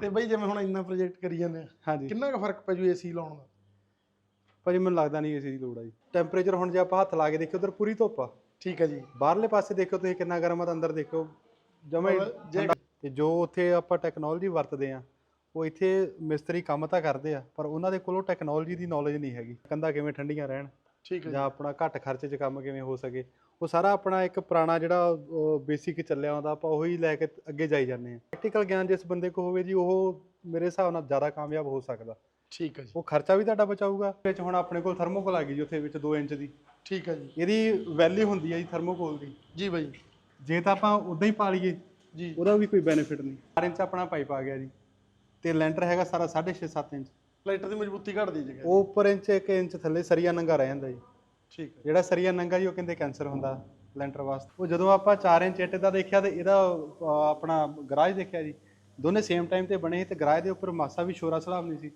ਤੇ ਬਈ ਜਿਵੇਂ ਹੁਣ ਇੰਨਾ ਪ੍ਰੋਜੈਕਟ ਕਰੀ ਜਾਂਦੇ ਆ ਹਾਂਜੀ। ਕਿੰਨਾ ਕੁ ਫ਼ਰਕ ਪੈ ਜੂ ਏਸੀ ਲਾਉਣ ਦਾ? ਭਾਜੀ ਮੈਨੂੰ ਲੱਗਦਾ ਨਹੀਂ ਏਸੀ ਦੀ ਲੋੜ ਆ ਜੀ। ਟੈਂਪਰੇਚਰ ਹੁਣ ਜੇ ਆਪਾਂ ਹੱਥ ਲਾ ਕੇ ਦੇਖੀਏ ਉਧਰ ਪੂਰੀ ਧੁੱਪ ਆ। ਠੀਕ ਹੈ ਜੀ। ਬਾਹਰਲੇ ਪਾਸੇ ਦੇਖੋ ਤੁਸੀਂ ਕਿੰਨਾ ਗਰਮ ਆ ਤਾਂ ਅੰਦਰ ਦੇਖੋ ਜਮਾ ਹੀ। ਤੇ ਜੋ ਉੱਥੇ ਆਪਾਂ ਟੈਕਨੋਲੋਜੀ ਵਰਤਦੇ ਆ ਉਹ ਇੱਥੇ ਮਿਸਤਰੀ ਕੰਮ ਤਾਂ ਕਰਦੇ ਆ ਪਰ ਉਹਨਾਂ ਦੇ ਕੋਲੋਂ ਟੈਕਨੋਲੋਜੀ ਦੀ ਨੌਲੇਜ ਨਹੀਂ ਹੈਗੀ। ਕੰਧਾਂ ਕਿਵੇਂ ਠੰਡੀਆਂ ਰਹਿਣ ਠੀਕ ਹੈ ਜਾਂ ਆਪਣਾ ਘੱਟ ਖਰਚੇ 'ਚ ਕੰਮ ਕਿਵੇਂ ਹੋ ਸਕੇ। ਉਹ ਸਾਰਾ ਆਪਣਾ ਇੱਕ ਪੁਰਾਣਾ ਜਿਹੜਾ ਬੇਸਿਕ ਚੱਲਿਆ ਆਉਂਦਾ ਆਪਾਂ ਉਹੀ ਲੈ ਕੇ ਅੱਗੇ ਜਾਈ ਜਾਂਦੇ ਆ ਪ੍ਰੈਕਟੀਕਲ ਗਿਆਨ ਜਿਸ ਬੰਦੇ ਕੋਲ ਹੋਵੇ ਜੀ ਉਹ ਮੇਰੇ ਹਿਸਾਬ ਨਾਲ ਜ਼ਿਆਦਾ ਕਾਮਯਾਬ ਹੋ ਸਕਦਾ। ਠੀਕ ਹੈ ਜੀ। ਉਹ ਖਰਚਾ ਵੀ ਤੁਹਾਡਾ ਬਚਾਊਗਾ। ਵਿੱਚ ਹੁਣ ਆਪਣੇ ਕੋਲ ਥਰਮੋਕੋਲ ਆ ਗਈ ਜੀ ਉੱਥੇ ਵਿੱਚ 2 ਇੰਚ ਦੀ। ਠੀਕ ਹੈ ਜੀ। ਇਹਦੀ ਵੈਲਿਊ ਹੁੰਦੀ ਹੈ ਜੀ ਥਰਮੋਕੋਲ ਦੀ। ਜੀ ਬਾਈ। ਜੇ ਤਾਂ ਆਪਾਂ ਉਦਾਂ ਹੀ ਪਾ ਲਈਏ ਜੀ। ਉਹਦਾ ਵੀ ਕੋਈ ਬੈਨੀਫਿਟ ਨਹੀਂ। 4 ਇੰਚ ਆਪਣਾ ਪਾਈਪ ਆ ਗਿਆ ਜੀ ਤੇ ਲੈਂਟਰ ਹੈਗਾ ਸਾਰਾ 6.5 7 ਇੰਚ। ਲਾਈਟਰ ਦੀ ਮਜ਼ਬੂਤੀ ਘਟਦੀ ਜਗ੍ਹਾ। ਉਹ ਉੱਪਰ ਇੰਚ 1 ਇੰਚ ਥੱਲੇ ਸਰੀਆ ਨੰਗਾ ਰਹਿ ਜਾਂਦਾ ਜੀ। ਠੀਕ ਹੈ। ਜਿਹੜਾ ਸਰੀਆ ਨੰਗਾ ਜੀ ਉਹ ਕਹਿੰਦੇ ਕੈਂਸਰ ਹੁੰਦਾ ਲੈਂਟਰ ਵਾਸਤੇ। ਉਹ ਜਦੋਂ ਆਪਾਂ 4 ਇੰਚ ਇੱਟ ਦਾ ਦੇਖਿਆ ਤੇ ਇਹਦਾ ਅਹ, ਆਪਣਾ ਗਰਾਜ ਦੇਖਿਆ ਜੀ ਦੋਨੇ ਸੇਮ ਟਾਈਮ ਤੇ ਬਣੇ ਸੀ ਤੇ ਗਰਾਜ ਦੇ ਉੱਪਰ ਮਾਸਾ ਵੀ ਸ਼ੋਰਾ ਸਲਾਮ ਨਹੀਂ ਸੀ।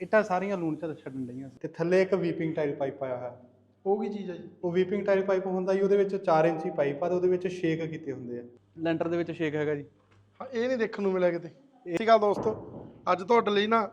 ਇੱਟਾਂ ਸਾਰੀਆਂ ਲੂਣ ਚ ਛੱਡਣ ਡਈਆਂ ਸੀ। ਤੇ ਥੱਲੇ ਇੱਕ ਵੀਪਿੰਗ ਟਾਈਲ ਪਾਈਪ ਪਾਇਆ ਹੋਇਆ। ਉਹ ਕੀ ਚੀਜ਼ ਹੈ ਜੀ? ਉਹ ਵੀਪਿੰਗ ਟਾਈਲ ਪਾਈਪ ਹੁੰਦਾ ਜੀ ਉਹਦੇ ਵਿੱਚ 4 ਇੰਚੀ ਪਾਈਪ ਆ ਤੇ ਉਹਦੇ ਵਿੱਚ ਸ਼ੇਕ ਕੀਤੇ ਹੁੰਦੇ ਆ। ਲੈਂਟਰ ਦੇ ਵਿੱਚ ਸ਼ੇਕ ਹੈਗਾ ਜੀ। ਹਾਂ ਇਹ ਨਹੀਂ ਦੇਖਣ ਨੂੰ ਮਿਲਿਆ ਕਿਤੇ। ਇਸੇ ਗੱਲ ਦੋਸਤੋ। ਅੱਜ ਤੁਹਾਡੇ ਲਈ ਨਾ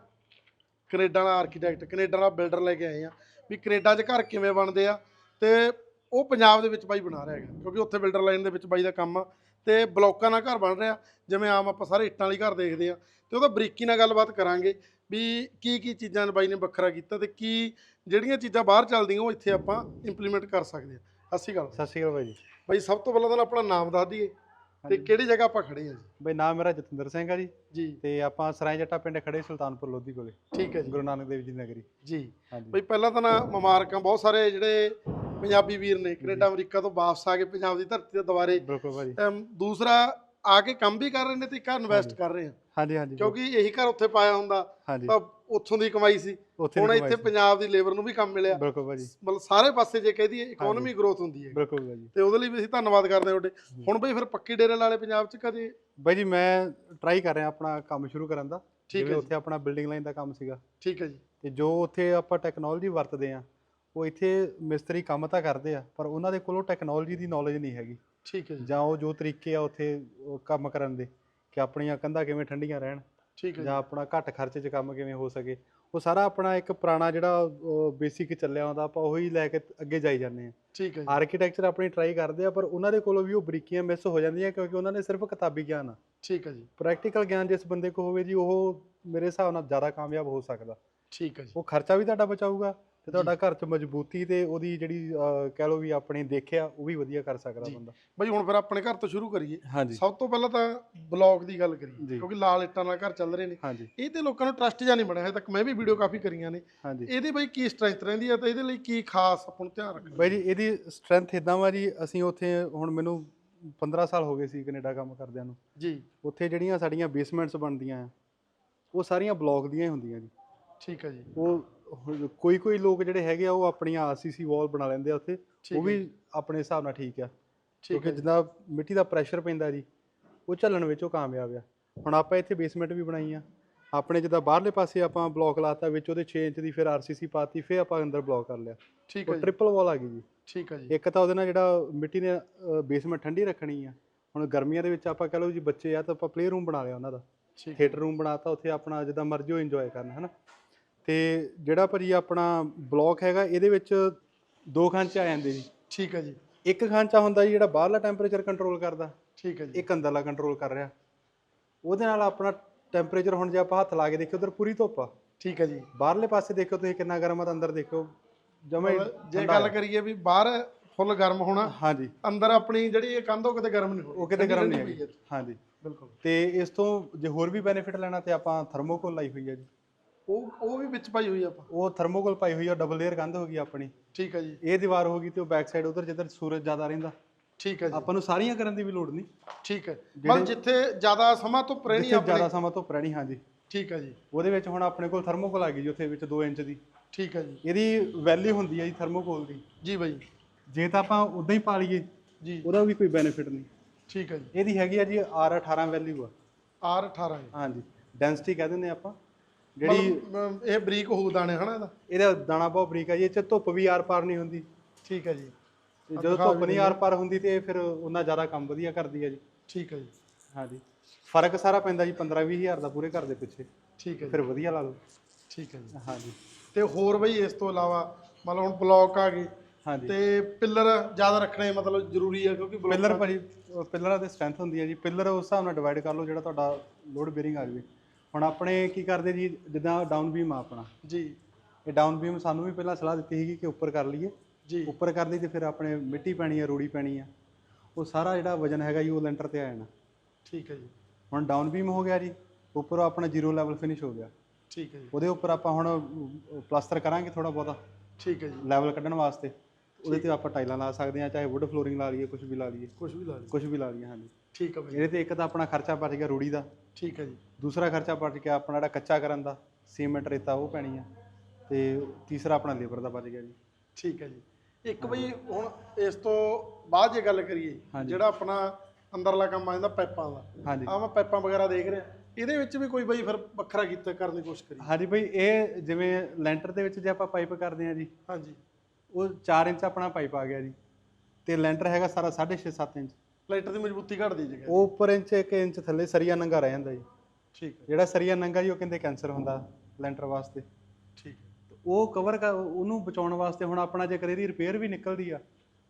ਕੈਨੇਡਾ ਦਾ ਆਰਕੀਟੈਕਟ ਕੈਨੇਡਾ ਦਾ ਬਿਲਡਰ ਲੈ ਕੇ ਆਏ ਆ। ਵੀ ਕੈਨੇਡਾ 'ਚ ਘਰ ਕਿਵੇਂ ਬਣਦੇ ਆ ਤੇ ਉਹ ਪੰਜਾਬ ਦੇ ਵਿੱਚ ਬਾਈ ਬਣਾ ਰਿਹਾ ਹੈਗਾ ਕਿਉਂਕਿ ਉੱਥੇ ਬਿਲਡਰ ਲਾਈਨ ਦੇ ਵਿੱਚ ਬਾਈ ਦਾ ਕੰਮ ਆ ਤੇ ਬਲੋਕਾਂ ਨਾਲ ਘਰ ਬਣ ਰਿਹਾ ਜਿਵੇਂ ਆਮ ਆਪਾਂ ਸਾਰੇ ਇੱਟਾਂ ਵਾਲੀ ਘਰ ਦੇਖਦੇ ਆ ਤੇ ਉਹਦਾ ਬਰੀਕੀ ਨਾਲ ਗੱਲਬਾਤ ਕਰਾਂਗੇ ਵੀ ਕੀ ਕੀ ਚੀਜ਼ਾਂ ਬਾਈ ਨੇ ਵੱਖਰਾ ਕੀਤਾ ਤੇ ਕੀ ਜਿਹੜੀਆਂ ਚੀਜ਼ਾਂ ਬਾਹਰ ਚੱਲਦੀਆਂ ਉਹ ਇੱਥੇ ਆਪਾਂ ਇੰਪਲੀਮੈਂਟ ਕਰ ਸਕਦੇ ਆ। ਸਤਿ ਸ਼੍ਰੀ ਅਕਾਲ ਸਤਿ ਸ਼੍ਰੀ ਅਕਾਲ ਭਾਈ ਜੀ। ਬਾਈ ਸਭ ਤੋਂ ਪਹਿਲਾਂ ਤਾਂ ਆਪਣਾ ਨਾਮ ਦੱਸ ਦਈਏ। ਤੇ ਕਿਹੜੀ ਜਗ੍ਹਾ ਆਪਾਂ ਖੜੇ ਆ ਜੀ? ਬਈ ਨਾਮ ਮੇਰਾ ਜਤਿੰਦਰ ਸਿੰਘ ਆ ਜੀ। ਜੀ। ਤੇ ਆਪਾਂ ਸਰਾਏ ਜੱਟਾ ਪਿੰਡ ਖੜੇ ਸੁਲਤਾਨਪੁਰ ਲੋਧੀ ਕੋਲੇ। ਠੀਕ ਹੈ ਜੀ। ਗੁਰੂ ਨਾਨਕ ਦੇਵ ਜੀ ਦੀ ਨਗਰੀ। ਜੀ। ਬਈ ਪਹਿਲਾਂ ਤਾਂ ਨਾ ਮੁਬਾਰਕਾਂ ਬਹੁਤ ਸਾਰੇ ਜਿਹੜੇ ਪੰਜਾਬੀ ਵੀਰ ਨੇ ਕੈਨੇਡਾ ਅਮਰੀਕਾ ਤੋਂ ਵਾਪਸ ਆ ਕੇ ਪੰਜਾਬ ਦੀ ਧਰਤੀ ਤੇ ਦੁਬਾਰੇ ਬਿਲਕੁਲ ਭਾਜੀ। ਦੂਸਰਾ ਆ ਕੇ ਕੰਮ ਵੀ ਕਰ ਰਹੇ ਨੇ ਤੇ ਘਰ ਇਨਵੈਸਟ ਕਰ ਰਹੇ ਆ। ਹਾਂਜੀ ਹਾਂਜੀ। ਕਿਉਂਕਿ ਇਹੀ ਘਰ ਉੱਥੇ ਪਾਇਆ ਹੁੰਦਾ। ਤਾਂ ਉੱਥੋਂ ਦੀ ਕਮਾਈ ਸੀ। ਉੱਥੇ ਹੁਣ ਇੱਥੇ ਕਮਾਈ ਸੀ। ਪੰਜਾਬ ਦੀ ਲੇਬਰ ਨੂੰ ਵੀ ਕੰਮ ਮਿਲਿਆ। ਬਿਲਕੁਲ ਭਾਜੀ। ਮਤਲਬ ਸਾਰੇ ਪਾਸੇ ਜੇ ਕਹਿ ਦਈਏ ਇਕਨੋਮੀ ਗਰੋਥ ਹੁੰਦੀ ਹੈ। ਬਿਲਕੁਲ ਭਾਜੀ। ਤੇ ਉਹਦੇ ਲਈ ਵੀ ਅਸੀਂ ਧੰਨਵਾਦ ਕਰਦੇ ਹਾਂ ਤੁਹਾਡੇ। ਹੁਣ ਬਈ ਫਿਰ ਪੱਕੀ ਡੇਰੇ ਵਾਲੇ ਪੰਜਾਬ 'ਚ ਕਦੇ? ਬਾਈ ਜੀ ਮੈਂ ਟਰਾਈ ਕਰ ਰਿਹਾ ਆਪਣਾ ਕੰਮ ਸ਼ੁਰੂ ਕਰਨ ਦਾ। ਠੀਕ ਹੈ ਜਿਵੇਂ ਜੀ। ਉੱਥੇ ਆਪਣਾ ਬਿਲਡਿੰਗ ਲਾਈਨ ਦਾ ਕੰਮ ਸੀਗਾ। ਠੀਕ ਹੈ ਜੀ। ਤੇ ਜੋ ਉੱਥੇ ਆਪਾਂ ਟੈਕਨੋਲੋਜੀ ਵਰਤਦੇ ਆ ਉਹ ਇੱਥੇ ਮਿਸਤਰੀ ਕੰਮ ਤਾਂ ਕਰਦੇ ਆ ਪਰ ਉਹਨਾਂ ਦੇ ਕੋਲੋਂ ਟੈਕਨੋਲੋਜੀ ਦੀ ਨੌਲੇਜ ਨਹੀਂ ਹੈਗੀ। ਠੀਕ ਹੈ ਜੀ। ਜਾਂ ਉਹ ਜੋ ਤਰੀਕੇ ਆ ਉੱਥੇ ਉਹ ਕੰਮ ਕਰਨ ਦੇ ਕਿ ਆਪਣੀਆਂ ਕੰਧਾਂ ਕਿਵੇਂ ਠੰਡੀਆਂ ਰਹਿਣ। ਠੀਕ ਹੈ ਜਾਂ ਆਪਣਾ ਘੱਟ ਖਰਚੇ 'ਚ ਕੰਮ ਕਿਵੇਂ ਹੋ ਸਕੇ। ਉਹ ਸਾਰਾ ਆਪਣਾ ਇੱਕ ਪੁਰਾਣਾ ਜਿਹੜਾ ਬੇਸਿਕ ਚੱਲਿਆ ਆਉਂਦਾ ਆਪਾਂ ਉਹੀ ਲੈ ਕੇ ਅੱਗੇ ਜਾਈ ਜਾਂਦੇ ਆ ਠੀਕ ਹੈ ਆਰਕੀਟੈਕਚਰ ਆਪਣੀ ਟਰਾਈ ਕਰਦੇ ਆ ਪਰ ਉਹਨਾਂ ਦੇ ਕੋਲੋਂ ਵੀ ਉਹ ਬਰੀਕੀਆਂ ਮਿਸ ਹੋ ਜਾਂਦੀਆਂ ਕਿਉਂਕਿ ਉਹਨਾਂ ਨੇ ਸਿਰਫ ਕਿਤਾਬੀ ਗਿਆਨ ਆ। ਠੀਕ ਹੈ ਜੀ। ਪ੍ਰੈਕਟੀਕਲ ਗਿਆਨ ਜਿਸ ਬੰਦੇ ਕੋਲ ਹੋਵੇ ਜੀ ਉਹ ਮੇਰੇ ਹਿਸਾਬ ਨਾਲ ਜ਼ਿਆਦਾ ਕਾਮਯਾਬ ਹੋ ਸਕਦਾ। ਠੀਕ ਹੈ ਜੀ। ਉਹ ਖਰਚਾ ਵੀ ਤੁਹਾਡਾ ਬਚਾਊਗਾ। ਤੇ ਤੁਹਾਡਾ ਘਰ 'ਚ ਮਜ਼ਬੂਤੀ ਤੇ ਉਹਦੀ ਜਿਹੜੀ ਅਹ, ਕਹਿ ਲਓ ਵੀ ਆਪਣੀ ਦੇਖਿਆ ਉਹ ਵੀ ਵਧੀਆ ਕਰ ਸਕਦਾ ਜੀ। ਬੰਦਾ। ਬਈ ਹੁਣ ਫਿਰ ਆਪਣੇ ਘਰ ਤੋਂ ਸ਼ੁਰੂ ਕਰੀਏ। ਹਾਂਜੀ। ਸਭ ਤੋਂ ਪਹਿਲਾਂ ਤਾਂ ਬਲੌਗ ਦੀ ਗੱਲ ਕਰੀਏ ਜੀ। ਕਿਉਂਕਿ ਲਾਲ ਇੱਟਾਂ ਨਾਲ ਘਰ ਚੱਲ ਰਹੇ ਨੇ। ਹਾਂਜੀ। ਇਹ ਤੇ ਲੋਕਾਂ ਨੂੰ ਟਰਸਟ ਜਾਂ ਨਹੀਂ ਬਣਿਆ ਹਜੇ ਤੱਕ ਮੈਂ ਵੀ ਵੀਡੀਓ ਕਾਫੀ ਕਰੀਆਂ ਨੇ। ਹਾਂਜੀ। ਇਹਦੀ ਬਈ ਕੀ ਸਟਰੈਂਥ ਰਹਿੰਦੀ ਹੈ ਤੇ ਇਹਦੇ ਲਈ ਕੀ ਖਾਸ ਆਪਾਂ ਨੂੰ ਧਿਆਨ ਰੱਖਣਾ ਬਾਈ ਜੀ ਇਹਦੀ ਸਟਰੈਂਥ ਇਦਾਂ ਵਾ ਜੀ ਅਸੀਂ ਉੱਥੇ ਹੁਣ ਮੈਨੂੰ 15 ਸਾਲ ਹੋ ਗਏ ਸੀ ਕੈਨੇਡਾ ਕੰਮ ਕਰਦਿਆਂ ਨੂੰ। ਜੀ। ਉੱਥੇ ਜਿਹੜੀਆਂ ਸਾਡੀਆਂ ਬੇਸਮੈਂਟਸ ਬਣਦੀਆਂ ਆ ਉਹ ਸਾਰੀਆਂ ਬਲੌਕ ਦੀਆਂ ਹੀ ਹੁੰਦੀਆਂ ਜੀ। ਠੀਕ ਹੈ ਜੀ। ਉਹ ਹੁਣ ਕੋਈ ਕੋਈ ਲੋਕ ਜਿਹੜੇ ਹੈਗੇ ਆ ਉਹ ਆਪਣੀਆਂ ਆਰਸੀਸੀ ਵਾਲ ਬਣਾ ਲੈਂਦੇ ਆ ਉੱਥੇ। ਉਹ ਵੀ ਆਪਣੇ ਹਿਸਾਬ ਨਾਲ ਠੀਕ ਆ। ਕਿਉਂਕਿ ਜਿੱਦਾਂ ਮਿੱਟੀ ਦਾ ਪ੍ਰੈਸ਼ਰ ਪੈਂਦਾ ਜੀ ਉਹ ਝੱਲਣ ਵਿੱਚ ਉਹ ਕਾਮਯਾਬ ਆ। ਹੁਣ ਆਪਾਂ ਇੱਥੇ ਬੇਸਮੈਂਟ ਵੀ ਬਣਾਈ ਆ। ਆਪਣੇ ਜਿੱਦਾਂ ਬਾਹਰਲੇ ਪਾਸੇ ਆਪਾਂ ਬਲੌਕ ਲਾਤਾ ਵਿੱਚ ਉਹਦੇ 6 ਇੰਚ ਦੀ ਫਿਰ ਆਰਸੀਸੀ ਪਾਤੀ ਫਿਰ ਆਪਾਂ ਅੰਦਰ ਬਲੌਕ ਕਰ ਲਿਆ। ਠੀਕ ਹੈ ਜੀ। ਟ੍ਰਿਪਲ ਵਾਲ ਆ ਗਈ ਜੀ। ਠੀਕ ਹੈ ਜੀ। ਇੱਕ ਤਾਂ ਉਹਦੇ ਨਾਲ ਜਿਹੜਾ ਮਿੱਟੀ ਨੇ ਬੇਸਮੈਂਟ ਠੰਡੀ ਰੱਖਣੀ ਆ। ਹੁਣ ਗਰਮੀਆਂ ਦੇ ਵਿੱਚ ਆਪਾਂ ਕਹ ਲਓ ਜੀ ਬੱਚੇ ਆ ਤਾਂ ਆਪਾਂ ਪਲੇ ਰੂਮ ਬਣਾ ਲਿਆ ਉਹਨਾਂ ਦਾ। ਥੀਏਟਰ ਰੂਮ ਬਣਾਤਾ ਉੱਥੇ ਆਪਣਾ ਜਿੱਦਾਂ ਮਰਜ਼ੀ ਉਹ ਇੰਜੋਏ ਕਰਨ ਹਨਾ? ਤੇ ਜਿਹੜਾ ਭਾਜੀ ਆਪਣਾ ਬਲੌਕ ਹੈਗਾ ਇਹਦੇ ਵਿੱਚ ਦੋ ਖਾਂਚੇ ਆ ਜਾਂਦੇ ਜੀ। ਠੀਕ ਹੈ ਜੀ। ਇੱਕ ਖਾਂਚਾ ਹੁੰਦਾ ਜੀ ਜਿਹੜਾ ਬਾਹਰਲਾ ਟੈਂਪਰੇਚਰ ਕੰਟਰੋਲ ਕਰਦਾ। ਠੀਕ ਹੈ ਜੀ। ਇੱਕ ਅੰਦਰਲਾ ਕੰਟਰੋਲ ਕਰ ਰਿਹਾ। ਉਹਦੇ ਨਾਲ ਆਪਣਾ ਟੈਂਪਰੇਚਰ ਹੁਣ ਜੇ ਆਪਾਂ ਹੱਥ ਲਾ ਕੇ ਦੇਖੀਏ ਉਧਰ ਪੂਰੀ ਧੁੱਪ ਆ। ਠੀਕ ਹੈ ਜੀ। ਬਾਹਰਲੇ ਪਾਸੇ ਦੇਖੋ ਤੁਸੀਂ ਕਿੰਨਾ ਗਰਮ ਆ ਤਾਂ ਅੰਦਰ ਦੇਖੋ। ਜਮਾ ਹੀ ਜੇ ਗੱਲ ਆ। ਕਰੀਏ ਵੀ ਬਾਹਰ ਫੁੱਲ ਗਰਮ ਹੋਣਾ ਹਾਂਜੀ। ਅੰਦਰ ਆਪਣੀ ਜਿਹੜੀ ਇਹ ਕੰਧ ਉਹ ਕਿਤੇ ਗਰਮ ਨਹੀਂ ਹੋਣੀ। ਉਹ ਕਿਤੇ ਗਰਮ ਨਹੀਂ ਹੈਗੀ। ਹੈ। ਹਾਂਜੀ। ਬਿਲਕੁਲ। ਤੇ ਇਸ ਤੋਂ ਜੇ ਹੋਰ ਵੀ ਬੈਨੀਫਿਟ ਲੈਣਾ ਤੇ ਆਪਾਂ ਥਰਮੋਕੋਲ ਲਾਈ ਹੋਈ ਹੈ ਜੀ। ਉਹ ਉਹ ਵੀ ਵਿੱਚ ਪਾਈ ਹੋਈ ਆ ਆਪਾਂ। ਉਹ ਥਰਮੋਕੋਲ ਪਾਈ ਹੋਈ ਆ ਡਬਲ ਲੇਅਰ ਕੰਧ ਹੋ ਗਈ ਆਪਣੀ। ਠੀਕ ਹੈ ਜੀ। ਇਹ ਦੀਵਾਰ ਹੋ ਗਈ ਤੇ ਉਹ ਬੈਕ ਸਾਈਡ ਉਧਰ ਜਿੱਧਰ ਸੂਰਜ ਜ਼ਿਆਦਾ ਰਹਿੰਦਾ। ਠੀਕ ਹੈ ਜੀ। ਆਪਾਂ ਨੂੰ ਸਾਰੀਆਂ ਕਰਨ ਦੀ ਵੀ ਲੋੜ ਨਹੀਂ। ਠੀਕ ਹੈ ਮਤਲਬ ਜਿੱਥੇ ਜ਼ਿਆਦਾ ਸਮਾਂ ਰਹਿਣੀ ਜਿੱਥੇ ਆਪਣੇ ਜ਼ਿਆਦਾ ਸਮਾਂ ਧੁੱਪ ਰਹਿਣੀ ਹਾਂਜੀ। ਠੀਕ ਹੈ ਜੀ। ਉਹਦੇ ਵਿੱਚ ਹੁਣ ਆਪਣੇ ਕੋਲ ਥਰਮੋਕੋਲ ਆ ਗਈ ਜੀ ਉੱਥੇ ਵਿੱਚ 2 ਇੰਚ ਦੀ। ਠੀਕ ਹੈ ਜੀ। ਇਹਦੀ ਵੈਲਿਊ ਹੁੰਦੀ ਹੈ ਜੀ ਥਰਮੋਕੋਲ ਦੀ। ਜੀ ਬਾਈ। ਜੇ ਤਾਂ ਆਪਾਂ ਉਦਾਂ ਹੀ ਪਾ ਲਈਏ ਜੀ। ਉਹਦਾ ਵੀ ਕੋਈ ਬੈਨੀਫਿਟ ਨਹੀਂ। ਠੀਕ ਹੈ ਜੀ। ਇਹਦੀ ਹੈਗੀ ਆ ਜੀ R18 ਵੈਲਿਊ ਆ। R18 ਜੀ ਹਾਂਜੀ। ਡੈਂਸਿਟੀ ਕਹਿ ਦਿੰਦੇ ਆਪਾਂ। ਜਿਹੜੀ ਮਤਲਬ, ਅਮ, ਇਹ ਬਰੀਕ ਹੋ ਦਾਣੇ ਹਨਾ ਇਹਦਾ? ਇਹਦਾ ਦਾਣਾ ਬਹੁਤ ਬਰੀਕ ਆ ਜੀ ਇਹ ਚ ਧੁੱਪ ਵੀ ਆਰ ਪਾਰ ਨਹੀਂ ਹੁੰਦੀ। ਠੀਕ ਹੈ ਜੀ। ਤੇ ਜਦੋਂ ਧੁੱਪ ਨਹੀਂ ਆਰ ਪਾਰ ਹੁੰਦੀ ਤੇ ਇਹ ਫਿਰ ਉਹਨਾਂ ਜ਼ਿਆਦਾ ਕੰਮ ਵਧੀਆ ਕਰਦੀ ਹੈ ਜੀ। ਠੀਕ ਹੈ ਜੀ। ਹਾਂਜੀ। ਫ਼ਰਕ ਸਾਰਾ ਪੈਂਦਾ ਜੀ 15 20 ਹਜ਼ਾਰ ਦਾ ਪੂਰੇ ਘਰ ਦੇ ਪਿੱਛੇ। ਠੀਕ ਹੈ ਜੀ। ਫਿਰ ਵਧੀਆ ਲਾ ਲਓ। ਠੀਕ ਹੈ ਜੀ। ਹਾਂਜੀ। ਤੇ ਹੋਰ ਬਈ ਇਸ ਤੋਂ ਇਲਾਵਾ ਮਤਲਬ ਹੁਣ ਬਲੌਕ ਆ ਗਏ ਹਾਂਜੀ। ਤੇ ਪਿੱਲਰ ਜ਼ਿਆਦਾ ਰੱਖਣੇ ਮਤਲਬ ਜ਼ਰੂਰੀ ਹੈ ਕਿਉਂਕਿ block ਪਿੱਲਰ ਭਾਜੀ ਪਿੱਲਰਾਂ ਦੀ ਸਟਰੈਂਥ ਹੁੰਦੀ ਹੈ ਜੀ। ਪਿੱਲਰ ਉਸ ਹਿਸਾਬ ਨਾਲ ਡਿਵਾਈਡ ਕਰ ਲਓ ਜਿਹੜਾ ਤੁਹਾਡਾ ਲੋਡ ਬੇਰਿੰਗ ਆ ਜਾਵੇ। ਹੁਣ ਆਪਣੇ ਕੀ ਕਰਦੇ ਜੀ? ਜਿੱਦਾਂ ਡਾਊਨ ਬੀਮ ਆ ਆਪਣਾ। ਜੀ। ਇਹ ਡਾਊਨ ਬੀਮ ਸਾਨੂੰ ਵੀ ਪਹਿਲਾਂ ਸਲਾਹ ਦਿੱਤੀ ਸੀਗੀ ਕਿ ਉੱਪਰ ਕਰ ਲਈਏ। ਜੀ। ਉੱਪਰ ਕਰ ਲਈ ਤੇ ਫਿਰ ਆਪਣੇ ਮਿੱਟੀ ਪੈਣੀ ਆ ਰੂੜੀ ਪੈਣੀ ਆ। ਉਹ ਸਾਰਾ ਜਿਹੜਾ ਵਜਨ ਹੈਗਾ ਜੀ ਉਹ ਲੈਂਟਰ ਤੇ ਆ ਜਾਣਾ। ਠੀਕ ਹੈ ਜੀ। ਹੁਣ ਡਾਊਨ ਬੀਮ ਹੋ ਗਿਆ ਜੀ ਉੱਪਰੋਂ ਆਪਣਾ ਜ਼ੀਰੋ ਲੈਵਲ ਫਿਨਿਸ਼ ਹੋ ਗਿਆ। ਠੀਕ ਹੈ ਜੀ। ਉਹਦੇ ਉੱਪਰ ਆਪਾਂ ਹੁਣ ਪਲਾਸਟਰ ਕਰਾਂਗੇ ਥੋੜਾ ਬਹੁਤਾ। ਠੀਕ ਹੈ ਜੀ। ਲੈਵਲ ਕੱਢਣ ਵਾਸਤੇ। ਉਹਦੇ ਤੇ ਆਪਾਂ ਟਾਈਲਾਂ ਲਾ ਸਕਦੇ ਹਾਂ ਚਾਹੇ ਵੁੱਡ ਫਲੋਰਿੰਗ ਲਾ ਲਈਏ ਕੁਝ ਵੀ ਲਾ ਲਈਏ। ਕੁਝ ਵੀ ਲਾ ਲਈ ਕੁਝ ਵੀ ਲਾ ਲਈਏ ਹਾਂਜੀ। ਠੀਕ ਹੈ ਬਈ। ਇਹਦੇ ਤੇ ਇੱਕ ਤਾਂ ਆਪਣਾ ਖਰਚਾ ਬਚ ਗਿਆ ਰੂੜੀ ਦਾ। ਠੀਕ ਹੈ ਜੀ। ਦੂਸਰਾ ਖਰਚਾ ਬਚ ਗਿਆ ਆਪਣਾ ਜਿਹੜਾ ਕੱਚਾ ਕਰਨ ਦਾ ਸੀਮੈਂਟ ਰੇਤਾ ਉਹ ਪੈਣੀ ਆ। ਤੇ ਤੀਸਰਾ ਆਪਣਾ ਲੇਬਰ ਦਾ ਬਚ ਗਿਆ ਜੀ। ਠੀਕ ਹੈ ਜੀ। ਇੱਕ ਬਈ ਹੁਣ ਇਸ ਤੋਂ ਬਾਅਦ ਜੇ ਗੱਲ ਕਰੀਏ। ਜਿਹੜਾ ਆਪਣਾ ਅੰਦਰਲਾ ਕੰਮ ਆ ਜਾਂਦਾ ਪਾਈਪਾਂ ਦਾ। ਹਾਂਜੀ। ਆ ਮੈਂ ਪਾਈਪਾਂ ਵਗੈਰਾ ਦੇਖ ਰਿਹਾ। ਇਹਦੇ ਵਿੱਚ ਵੀ ਕੋਈ ਬਈ ਫਿਰ ਵੱਖਰਾ ਕੀਤਾ ਕਰਨ ਦੀ ਕੋਸ਼ਿਸ਼ ਕਰੀ ਹਾਂਜੀ ਬਈ ਇਹ ਜਿਵੇਂ ਲੈਂਟਰ ਦੇ ਵਿੱਚ ਜੇ ਆਪਾਂ ਪਾਈਪ ਕਰਦੇ ਹਾਂ ਜੀ ਹਾਂਜੀ। ਉਹ 4 ਇੰਚ ਆਪਣਾ ਪਾਈਪ ਆ ਗਿਆ ਜੀ। ਤੇ ਲੈਂਟਰ ਹੈਗਾ ਸਾਰਾ 6.5 7 ਇੰਚ। ਲਾਈਟਰ ਦੀ ਮਜ਼ਬੂਤੀ ਘਟਦੀ ਜਗ੍ਹਾ ਉਹ ਉੱਪਰ ਇੰਚ 1 ਇੰਚ ਥੱਲੇ ਸਰੀਆ ਨੰਗਾ ਰਹਿ ਜਾਂਦਾ ਜੀ। ਠੀਕ ਹੈ। ਜਿਹੜਾ ਸਰੀਆ ਨੰਗਾ ਜੀ ਉਹ ਕਹਿੰਦੇ ਕੈਂਸਰ ਹੁੰਦਾ ਲੈਂਟਰ ਵਾਸਤੇ। ਠੀਕ ਹੈ। ਉਹ ਕਵਰ ਉਹਨੂੰ ਬਚਾਉਣ ਵਾਸਤੇ ਹੁਣ ਆਪਣਾ ਜੇਕਰ ਇਹਦੀ ਰਿਪੇਅਰ ਵੀ ਨਿਕਲਦੀ ਆ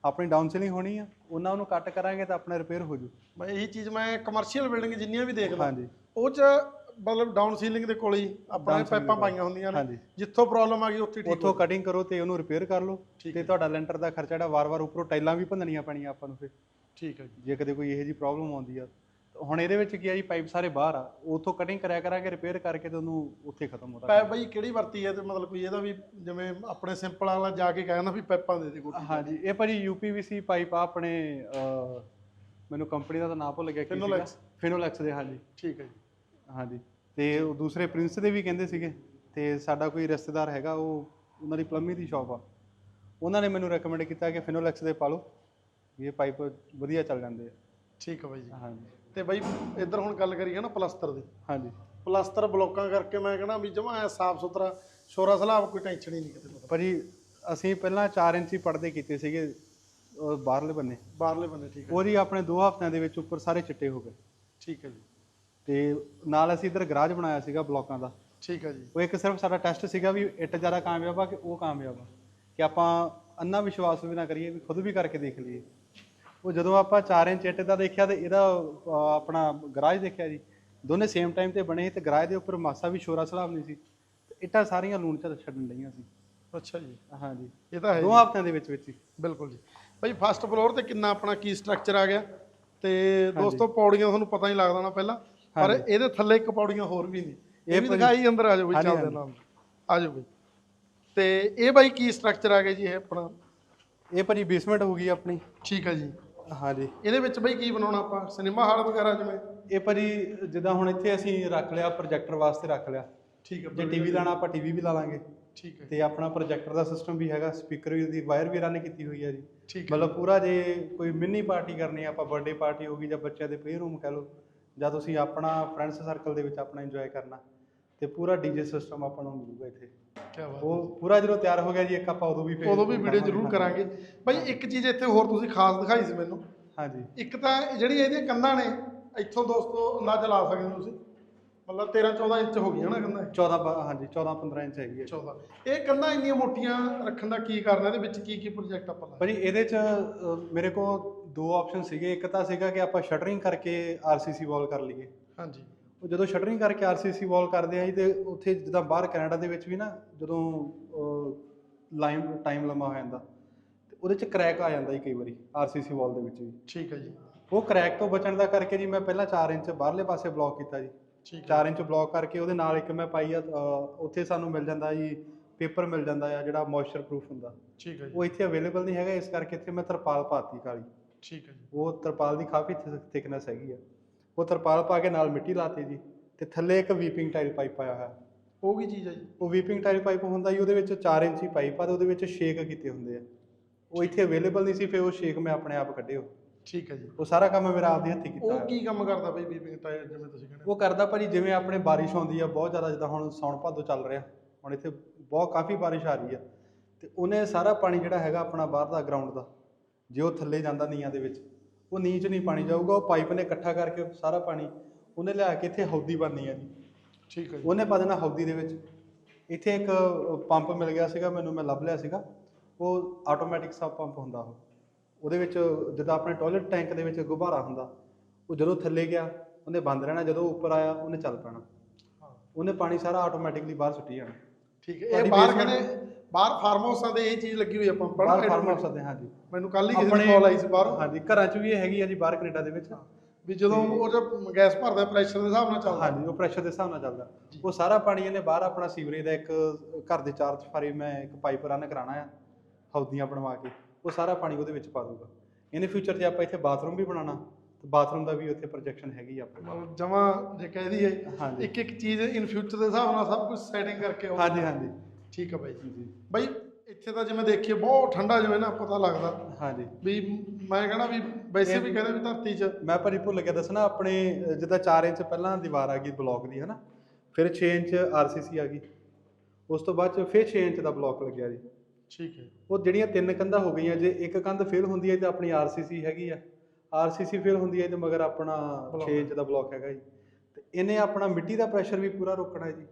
ਆਪਣੀ ਡਾਊਨ ਸੀਲਿੰਗ ਹੋਣੀ ਆ ਉਹਨਾਂ ਉਹਨੂੰ ਕੱਟ ਕਰਾਂਗੇ ਤਾਂ ਆਪਣਾ ਰਿਪੇਅਰ ਹੋ ਜੂ। ਮੈਂ ਇਹੀ ਚੀਜ਼ ਮੈਂ ਕਮਰਸ਼ੀਅਲ ਬਿਲਡਿੰਗ ਜਿੰਨੀਆਂ ਵੀ ਦੇਖਦਾ ਹਾਂਜੀ। ਉਹ ਚ ਮਤਲਬ ਡਾਊਨ ਸੀਲਿੰਗ ਦੇ ਕੋਲ ਹੀ ਆਪਣੇ ਪਾਈਪਾਂ ਪਾਈਆਂ ਹੁੰਦੀਆਂ ਨੇ। ਜਿੱਥੋਂ ਪ੍ਰੋਬਲਮ ਆ ਗਈ ਉੱਥੇ ਠੀਕ ਉੱਥੋਂ ਕਟਿੰਗ ਕਰੋ ਤੇ ਉਹਨੂੰ ਰਿਪੇਅਰ ਕਰ ਲਓ। ਤੇ ਤੁਹਾਡਾ ਲੈਂਟਰ ਦਾ ਖਰਚਾ ਜਿਹੜਾ ਵਾਰ-ਵਾਰ ਉੱਪਰੋਂ ਟਾਈਲਾਂ ਵੀ ਭੰਨਣੀਆਂ ਪੈਣੀਆਂ ਆਪਾਂ ਨੂੰ ਫਿਰ। ਠੀਕ ਹੈ ਜੀ। ਜੇ ਕਦੇ ਕੋਈ ਇਹੋ ਜਿਹੀ ਪ੍ਰੋਬਲਮ ਆਉਂਦੀ ਆ ਤਾਂ ਹੁਣ ਇਹਦੇ ਵਿੱਚ ਕੀ ਆ ਜੀ ਪਾਈਪ ਸਾਰੇ ਬਾਹਰ ਆ ਉੱਥੋਂ ਕਟਿੰਗ ਕਰਿਆ ਕਰਾਂਗੇ ਰਿਪੇਅਰ ਕਰਕੇ ਤੇ ਉਹਨੂੰ ਉੱਥੇ ਖਤਮ ਹੋ ਪਾਈਪ ਬਈ ਕਿਹੜੀ ਵਰਤੀ ਹੈ ਤੇ ਮਤਲਬ ਕੋਈ ਇਹਦਾ ਵੀ ਜਿਵੇਂ ਆਪਣੇ ਸਿੰਪਲ ਵਾਲਾ ਜਾ ਕੇ ਕਹਿੰਦਾ ਵੀ ਪਾਈਪਾਂ ਦੇ ਦੇ ਕੋਈ ਹਾਂਜੀ ਇਹ ਭਾਜੀ ਯੂਪੀਵੀਸੀ ਪਾਈਪ ਆ ਆਪਣੇ ਅਹ, ਮੈਨੂੰ ਕੰਪਨੀ ਦਾ ਤਾਂ ਨਾਮ ਭੁੱਲ ਗਿਆ ਕੀ Finolex? ਸੀਗਾ। ਫਿਨੋਲੈਕਸ ਦੇ ਹਾਂਜੀ। ਠੀਕ ਹੈ ਜੀ। ਹਾਂਜੀ ਤੇ ਉਹ ਦੂਸਰੇ ਪ੍ਰਿੰਸ ਦੇ ਵੀ ਕਹਿੰਦੇ ਸੀਗੇ ਤੇ ਸਾਡਾ ਕੋਈ ਰਿਸ਼ਤੇਦਾਰ ਹੈਗਾ ਉਹ ਉਹਨਾਂ ਦੀ ਪਲੰਬਿੰਗ ਦੀ ਸ਼ਾਪ ਆ। ਉਹਨਾਂ ਨੇ ਮੈਨੂੰ ਰეკਮੈਂਡ ਕੀਤਾ ਕਿ ਫਿਨੋਲੈਕਸ ਦੇ ਪਾ ਲਓ। ਵੀ ਇਹ ਪਾਈਪ ਵਧੀਆ ਚੱਲ ਜਾਂਦੇ ਆ। ਠੀਕ ਹੈ ਬਾਈ ਜੀ। ਹਾਂਜੀ। ਤੇ ਬਾਈ ਇੱਧਰ ਹੁਣ ਗੱਲ ਕਰੀਏ ਨਾ ਪਲਸਤਰ ਦੀ। ਹਾਂਜੀ। ਪਲਸਤਰ ਬਲੋਕਾਂ ਕਰਕੇ ਮੈਂ ਕਹਿੰਦਾ ਵੀ ਜਮਾ ਐ ਸਾਫ਼ ਸੁਥਰਾ ਸ਼ੋਰਾ ਸਲਾਬ ਕੋਈ ਟੈਨਸ਼ਨ ਹੀ ਨਹੀਂ ਕਿਤੇ ਮਤਲਬ। ਭਾਜੀ ਅਸੀਂ ਪਹਿਲਾਂ 4 ਇੰਚੀ ਪਰਦੇ ਕੀਤੇ ਸੀਗੇ ਉਹ ਬਾਹਰਲੇ ਬੰਨੇ। ਬਾਹਰਲੇ ਬੰਨੇ ਠੀਕ ਹੈ ਉਹ ਜੀ ਆਪਣੇ 2 ਹਫ਼ਤਿਆਂ ਦੇ ਵਿੱਚ ਉੱਪਰ ਸਾਰੇ ਚਿੱਟੇ ਹੋ ਗਏ। ਠੀਕ ਹੈ ਜੀ। ਤੇ ਨਾਲ ਅਸੀਂ ਇੱਧਰ ਗਰਾਜ ਬਣਾਇਆ ਸੀਗਾ ਬਲੋਕਾਂ ਦਾ। ਠੀਕ ਹੈ ਜੀ। ਉਹ ਇੱਕ ਸਿਰਫ ਸਾਡਾ ਟੈਸਟ ਸੀਗਾ ਵੀ ਇੱਟ ਜ਼ਿਆਦਾ ਕਾਮਯਾਬ ਆ ਕਿ ਉਹ ਕਾਮਯਾਬ ਆ। ਕਿ ਆਪਾਂ ਅੰਨਾ ਵਿਸ਼ਵਾਸ ਵੀ ਨਾ ਕਰੀਏ ਵੀ ਖੁਦ ਵੀ ਕਰਕੇ ਦੇਖ ਲਈਏ। ਉਹ ਜਦੋਂ ਆਪਾਂ 4 ਇੰਚ ਇੱਟ ਦਾ ਦੇਖਿਆ ਤੇ ਇਹਦਾ ਅਹ, ਆਪਣਾ ਗਰਾਜ ਦੇਖਿਆ ਜੀ ਦੋਨੇ ਸੇਮ ਟਾਈਮ ਤੇ ਬਣੇ ਸੀ ਤੇ ਗਰਾਜ ਦੇ ਉੱਪਰ ਮਾਸਾ ਵੀ ਸ਼ੋਰਾ ਸਲਾਬ ਨਹੀਂ ਸੀ। ਤੇ ਇੱਟਾਂ ਸਾਰੀਆਂ ਲੂਣ ਚ ਛੱਡਣ ਲਈਆਂ ਸੀ। ਅੱਛਾ ਜੀ। ਹਾਂਜੀ ਇਹ ਤਾਂ ਹੈ ਦੋ ਜੀ। ਹਫ਼ਤਿਆਂ ਦੇ ਵਿੱਚ ਵਿੱਚ ਹੀ। ਬਿਲਕੁਲ ਜੀ। ਬਾਈ ਫਸਟ ਫਲੋਰ ਤੇ ਕਿੰਨਾ ਆਪਣਾ ਕੀ ਸਟਰਕਚਰ ਆ ਗਿਆ? ਤੇ ਦੋਸਤੋ ਪੌੜੀਆਂ ਤੁਹਾਨੂੰ ਪਤਾ ਨਹੀਂ ਲੱਗਦਾ ਨਾ ਪਹਿਲਾਂ ਪਰ ਇਹਦੇ ਥੱਲੇ ਇੱਕ ਪੌੜੀਆਂ ਹੋਰ ਵੀ ਨੇ। ਇਹ ਵੀ ਦਿਖਾਈ ਅੰਦਰ ਆ ਜਾਓ ਬਈ ਹਾਂਜੀ, ਚੱਲਦੇ ਨਾਲ। ਆ ਜਾਓ ਬਈ। ਤੇ ਇਹ ਬਾਈ ਕੀ ਸਟਰਕਚਰ ਆ ਗਿਆ ਜੀ ਇਹ ਆਪਣਾ? ਇਹ ਭਾਜੀ ਬੇਸਮੈਂਟ ਹੋ ਗਈ ਆਪਣੀ। ਠੀਕ ਹੈ ਜੀ। ਹਾਂਜੀ। ਇਹਦੇ ਵਿੱਚ ਬਈ ਕੀ ਬਣਾਉਣਾ ਆਪਾਂ? ਸਿਨੇਮਾ ਹਾਲ ਵਗੈਰਾ ਜਿਵੇਂ? ਇਹ ਭਾਜੀ ਜਿੱਦਾਂ ਹੁਣ ਇੱਥੇ ਅਸੀਂ ਰੱਖ ਲਿਆ ਪ੍ਰੋਜੈਕਟਰ ਵਾਸਤੇ ਰੱਖ ਲਿਆ। ਠੀਕ ਹੈ ਜੇ ਟੀਵੀ ਲਾਣਾ ਆਪਾਂ ਟੀਵੀ ਵੀ ਲਾ ਲਾਂਗੇ। ਠੀਕ ਹੈ। ਤੇ ਆਪਣਾ ਪ੍ਰੋਜੈਕਟਰ ਦਾ ਸਿਸਟਮ ਵੀ ਹੈਗਾ ਸਪੀਕਰ ਵੀ ਦੀ ਵਾਇਰ ਵੀ ਰਨ ਕੀਤੀ ਹੋਈ ਹੈ ਜੀ। ਠੀਕ ਹੈ। ਮਤਲਬ ਪੂਰਾ ਜੇ ਕੋਈ ਮਿੰਨੀ ਪਾਰਟੀ ਕਰਨੀ ਹੈ ਆਪਾਂ ਬਰਥਡੇ ਪਾਰਟੀ ਹੋਗੀ ਜਾਂ ਬੱਚਿਆਂ ਦੇ ਪਲੇ ਰੂਮ ਕਹਿ ਲਓ ਜਾਂ ਤੁਸੀਂ ਆਪਣਾ ਫਰੈਂਡਸ ਸਰਕਲ ਦੇ ਵਿੱਚ ਆਪਣਾ ਇੰਜੋਏ ਕਰਨਾ। ਤੇ ਪੂਰਾ ਡੀਜੇ ਸਿਸਟਮ ਆਪਾਂ ਨੂੰ ਮਿਲੂਗਾ ਇੱਥੇ। ਕੀ ਬਾਤ ਉਹ ਪੂਰਾ ਜਦੋਂ ਤਿਆਰ ਹੋ ਗਿਆ ਜੀ ਇੱਕ ਆਪਾਂ ਉਦੋਂ ਵੀ ਫਿਰ ਉਦੋਂ ਵੀ ਵੀਡੀਓ ਜ਼ਰੂਰ ਕਰਾਂਗੇ। ਬਾਈ ਇੱਕ ਚੀਜ਼ ਇੱਥੇ ਹੋਰ ਤੁਸੀਂ ਖਾਸ ਦਿਖਾਈ ਸੀ ਮੈਨੂੰ। ਹਾਂਜੀ। ਇੱਕ ਤਾਂ ਜਿਹੜੀ ਇਹਦੀਆਂ ਕੰਧਾਂ ਨੇ ਇੱਥੋਂ ਦੋਸਤੋ ਅੰਦਾਜ਼ਾ ਲਾ ਸਕਦੇ ਹੋ ਤੁਸੀਂ। ਮਤਲਬ 13 14 ਇੰਚ ਹੋ ਗਈਆਂ ਨਾ ਕੰਧਾਂ। 14 ਬ- ਹਾਂਜੀ 14 15 ਇੰਚ ਹੈਗੀ ਹੈ। 14 ਇਹ ਕੰਧਾਂ ਇੰਨੀਆਂ ਮੋਟੀਆਂ ਰੱਖਣ ਦਾ ਕੀ ਕਾਰਨ ਹੈ? ਇਹਦੇ ਵਿੱਚ ਕੀ ਕੀ ਪ੍ਰੋਜੈਕਟ ਆਪਾਂ ਲਾਏ? ਭਾਜੀ ਇਹਦੇ ਚ ਮੇਰੇ ਕੋਲ ਦੋ ਆਪਸ਼ਨ ਸੀਗੇ। ਇੱਕ ਤਾਂ ਸੀਗਾ ਕਿ ਆਪਾਂ ਸ਼ਟਰਿੰਗ ਕਰਕੇ ਆਰਸੀਸੀ ਵਾਲ ਕਰ ਲਈਏ। ਹਾਂਜੀ। ਉਹ ਜਦੋਂ ਸ਼ਟਰਿੰਗ ਕਰਕੇ ਆਰਸੀਸੀ ਵਾਲ ਕਰਦੇ ਆ ਜੀ ਤੇ ਉੱਥੇ ਜਿੱਦਾਂ ਬਾਹਰ ਕੈਨੇਡਾ ਦੇ ਵਿੱਚ ਵੀ ਨਾ ਜਦੋਂ ਲਾਈਮ ਟਾਈਮ ਲੰਮਾ ਹੋ ਜਾਂਦਾ ਤੇ ਉਹਦੇ ਚ ਕ੍ਰੈਕ ਆ ਜਾਂਦਾ ਜੀ ਕਈ ਵਾਰੀ ਆਰਸੀਸੀ ਵਾਲ ਦੇ ਵਿੱਚ ਵੀ। ਠੀਕ ਹੈ ਜੀ। ਉਹ ਕ੍ਰੈਕ ਤੋਂ ਬਚਣ ਦਾ ਕਰਕੇ ਜੀ ਮੈਂ ਪਹਿਲਾਂ 4 ਇੰਚ ਬਾਹਰਲੇ ਪਾਸੇ ਬਲੌਕ ਕੀਤਾ ਜੀ। ਠੀਕ ਹੈ। 4 ਇੰਚ ਬਲੌਕ ਕਰਕੇ ਉਹਦੇ ਨਾਲ ਇੱਕ ਮੈਂ ਪਾਈ ਆ ਉੱਥੇ ਸਾਨੂੰ ਮਿਲ ਜਾਂਦਾ ਜੀ ਪੇਪਰ ਮਿਲ ਜਾਂਦਾ ਆ ਜਿਹੜਾ ਮੋਇਸਚਰ ਪ੍ਰੂਫ ਹੁੰਦਾ। ਠੀਕ ਹੈ ਜੀ। ਉਹ ਇੱਥੇ ਅਵੇਲੇਬਲ ਨਹੀਂ ਹੈਗਾ ਇਸ ਕਰਕੇ ਇੱਥੇ ਮੈਂ ਤਰਪਾਲ ਪਾਤੀ ਕਾਲੀ। ਠੀਕ ਹੈ ਜੀ। ਉਹ ਤਰਪਾਲ ਦੀ ਕਾਫੀ ਥਿਕਨੈਸ ਹੈਗੀ ਆ। ਉਹ ਤਰਪਾਲ ਪਾ ਕੇ ਨਾਲ ਮਿੱਟੀ ਲਾਤੀ ਜੀ ਤੇ ਥੱਲੇ ਇੱਕ ਵੀਪਿੰਗ ਟਾਈਲ ਪਾਈਪ ਪਾਇਆ ਹੋਇਆ। ਉਹ ਕੀ ਚੀਜ਼ ਹੈ ਜੀ? ਉਹ ਵੀਪਿੰਗ ਟਾਈਲ ਪਾਈਪ ਹੁੰਦਾ ਜੀ ਉਹਦੇ ਵਿੱਚ 4 ਇੰਚੀ ਪਾਈਪ ਆ ਤੇ ਉਹਦੇ ਵਿੱਚ ਸ਼ੇਕ ਕੀਤੇ ਹੁੰਦੇ ਆ। ਉਹ ਇੱਥੇ ਅਵੇਲੇਬਲ ਨਹੀਂ ਸੀ ਫਿਰ ਉਹ ਸ਼ੇਕ ਮੈਂ ਆਪਣੇ ਆਪ ਕੱਢਿਓ ਠੀਕ ਹੈ ਜੀ। ਉਹ ਸਾਰਾ ਕੰਮ ਮੇਰਾ ਆਪਦੇ ਹੱਥੀ ਕੀਤਾ ਉਹ। ਕੀ ਕੰਮ ਕਰਦਾ ਬਈ ਬੀਬਿੰਗ ਟਾਇਰ ਜਿਵੇਂ ਤੁਸੀਂ ਕਹਿੰਦੇ ਉਹ ਕਰਦਾ ਭਾਜੀ ਜਿਵੇਂ ਆਪਣੇ ਬਾਰਿਸ਼ ਆਉਂਦੀ ਆ ਬਹੁਤ ਜ਼ਿਆਦਾ ਜਿੱਦਾਂ ਹੁਣ ਸੌਣ ਭਾਦੋ ਚੱਲ ਰਿਹਾ। ਹੁਣ ਇੱਥੇ ਬਹੁਤ ਕਾਫੀ ਬਾਰਿਸ਼ ਆ ਰਹੀ ਆ। ਤੇ ਉਹਨੇ ਸਾਰਾ ਪਾਣੀ ਜਿਹੜਾ ਹੈਗਾ ਆਪਣਾ ਬਾਹਰ ਦਾ ਗਰਾਊਂਡ ਦਾ ਜੇ ਉਹ ਥੱਲੇ ਜਾਂਦਾ ਨੀਆਂ ਦੇ ਵਿੱਚ। ਉਹ ਨੀਚ ਨਹੀਂ ਪਾਣੀ ਜਾਊਗਾ ਉਹ ਪਾਈਪ ਨੇ ਇਕੱਠਾ ਕਰਕੇ ਸਾਰਾ ਪਾਣੀ ਉਹਨੇ ਲਿਆ ਕੇ ਇੱਥੇ ਹੌਦੀ ਬਣਨੀ ਆ ਜੀ। ਠੀਕ ਹੈ ਜੀ। ਉਹਨੇ ਪਾ ਦੇਣਾ ਹੌਦੀ ਦੇ ਵਿੱਚ। ਇੱਥੇ ਇੱਕ ਪੰਪ ਮਿਲ ਗਿਆ ਸੀਗਾ ਮੈਨੂੰ ਮੈਂ ਲੱਭ ਲਿਆ ਸੀਗਾ। ਉਹ ਆਟੋਮੈਟਿਕ ਸਬ ਪੰਪ ਹੁੰਦਾ ਉਹ। ਉਹਦੇ ਵਿੱਚ ਜਿੱਦਾਂ ਆਪਣੇ ਟਾਇਲਟ ਟੈਂਕ ਦੇ ਵਿੱਚ ਗੁਬਾਰਾ ਹੁੰਦਾ ਉਹ ਜਦੋਂ ਥੱਲੇ ਗਿਆ ਉਹਨੇ ਬੰਦ ਰਹਿਣਾ ਜਦੋਂ ਉੱਪਰ ਆਇਆ ਉਹਨੇ ਚੱਲ ਪੈਣਾ। ਹਾਂ। ਉਹਨੇ ਪਾਣੀ ਸਾਰਾ ਆਟੋਮੈਟਿਕਲੀ ਬਾਹਰ ਸੁੱਟੀ ਜਾਣਾ। ਠੀਕ ਹੈ ਇਹ ਬਾਹਰ ਕਹਿੰਦੇ ਬਾਹਰ ਫਾਰਮ ਹਾਊਸਾਂ ਦੇ ਇਹ ਚੀਜ਼ ਲੱਗੀ ਹੋਈ ਆ ਪੰਪ ਬਾਹਰ ਫਾਰਮ ਹਾਊਸ ਦੇ ਹਾਂਜੀ। ਮੈਨੂੰ ਕੱਲ ਹੀ ਕਿਸੇ ਕਾਲ ਆਈ ਸੀ ਬਾਹਰੋਂ। ਹਾਂਜੀ ਘਰਾਂ 'ਚ ਵੀ ਇਹ ਹੈਗੀ ਆ ਜੀ ਬਾਹਰ ਕੈਨੇਡਾ ਦੇ ਵਿੱਚ। ਵੀ ਜਦੋਂ ਉਹ ਜੋ ਗੈਸ ਭਰਦਾ ਪ੍ਰੈਸ਼ਰ ਦੇ ਹਿਸਾਬ ਨਾਲ ਚੱਲਦਾ। ਹਾਂਜੀ ਉਹ ਪ੍ਰੈਸ਼ਰ ਦੇ ਹਿਸਾਬ ਨਾਲ ਚੱਲਦਾ। ਉਹ ਸਾਰਾ ਪਾਣੀ ਇਹਨੇ ਬਾਹਰ ਆਪਣਾ ਸੀਵਰੇਜ ਦਾ ਇੱਕ ਘਰ ਦੇ ਚਾਰ ਚਫਾਰੇ ਮੈਂ ਇੱਕ ਪਾਈਪ ਰਨ ਕਰਾਣਾ ਆ ਹੌਦੀਆਂ ਬਣਵਾ ਕੇ ਉਹ ਸਾਰਾ ਪਾਣੀ ਉਹਦੇ ਵਿੱਚ ਪਾ ਦੂਗਾ ਇਹਨੇ ਫਿਊਚਰ 'ਚ ਆਪਾਂ ਇੱਥੇ ਬਾਥਰੂਮ ਵੀ ਬਣਾਉਣਾ। ਤੇ ਬਾਥਰੂਮ ਦਾ ਵੀ ਉੱਥੇ ਪ੍ਰੋਜੈਕਸ਼ਨ ਹੈਗੀ ਆ ਆਪਣੇ ਕੋਲ। ਜਮਾ ਜੇ ਕਹਿ ਦਈਏ। ਇੱਕ ਇੱਕ ਚੀਜ਼ ਇਨ ਫਿਊਚਰ ਦੇ ਹਿਸਾਬ ਨਾਲ ਸਭ ਕੁਝ ਸੈਟਿੰਗ ਕਰਕੇ ਹਾਂਜੀ ਹਾਂਜੀ। ਠੀਕ ਹੈ ਬਾਈ ਜੀ। ਬਾਈ ਇੱਥੇ ਤਾਂ ਜਿਵੇਂ ਦੇਖੀਏ ਬਹੁਤ ਠੰਡਾ ਜਿਵੇਂ ਨਾ ਪਤਾ ਲੱਗਦਾ। ਹਾਂਜੀ। ਵੀ ਮੈਂ ਕਹਿੰਦਾ ਵੀ ਵੈਸੇ ਵੀ ਕਹਿੰਦੇ ਵੀ ਧਰਤੀ 'ਚ। ਮੈਂ ਭਾਜੀ ਭੁੱਲ ਗਿਆ ਦੱਸਣਾ ਆਪਣੇ ਜਿੱਦਾਂ 4 ਇੰਚ ਪਹਿਲਾਂ ਦੀਵਾਰ ਆ ਗਈ ਬਲੌਕ ਦੀ ਹਨਾ? ਫਿਰ 6 ਇੰਚ ਆਰਸੀਸੀ ਆ ਗਈ। ਉਸ ਤੋਂ ਬਾਅਦ ਫਿਰ 6 ਇੰਚ ਦਾ ਬਲੌਕ ਲੱਗਿਆ ਜੀ। ਠੀਕ ਹੈ। ਉਹ ਜਿਹੜੀਆਂ ਤਿੰਨ ਕੰਧਾਂ ਹੋ ਗਈਆਂ ਜੇ ਇੱਕ ਕੰਧ ਫੇਲ ਹੁੰਦੀ ਹੈ ਤੇ ਆਪਣੀ ਆਰਸੀਸੀ ਹੈਗੀ ਆ। ਆਰਸੀਸੀ ਫੇਲ ਹੁੰਦੀ ਹੈ ਤੇ ਮਗਰ ਆਪਣਾ 6 ਇੰਚ ਦਾ ਬਲੌਕ ਹੈਗਾ ਜੀ। ਤੇ ਇਹਨੇ ਆਪਣਾ ਮਿੱਟੀ ਦਾ ਪ੍ਰੈਸ਼ਰ ਵੀ ਪੂਰਾ ਰੋਕਣਾ ਹੈ ਜੀ।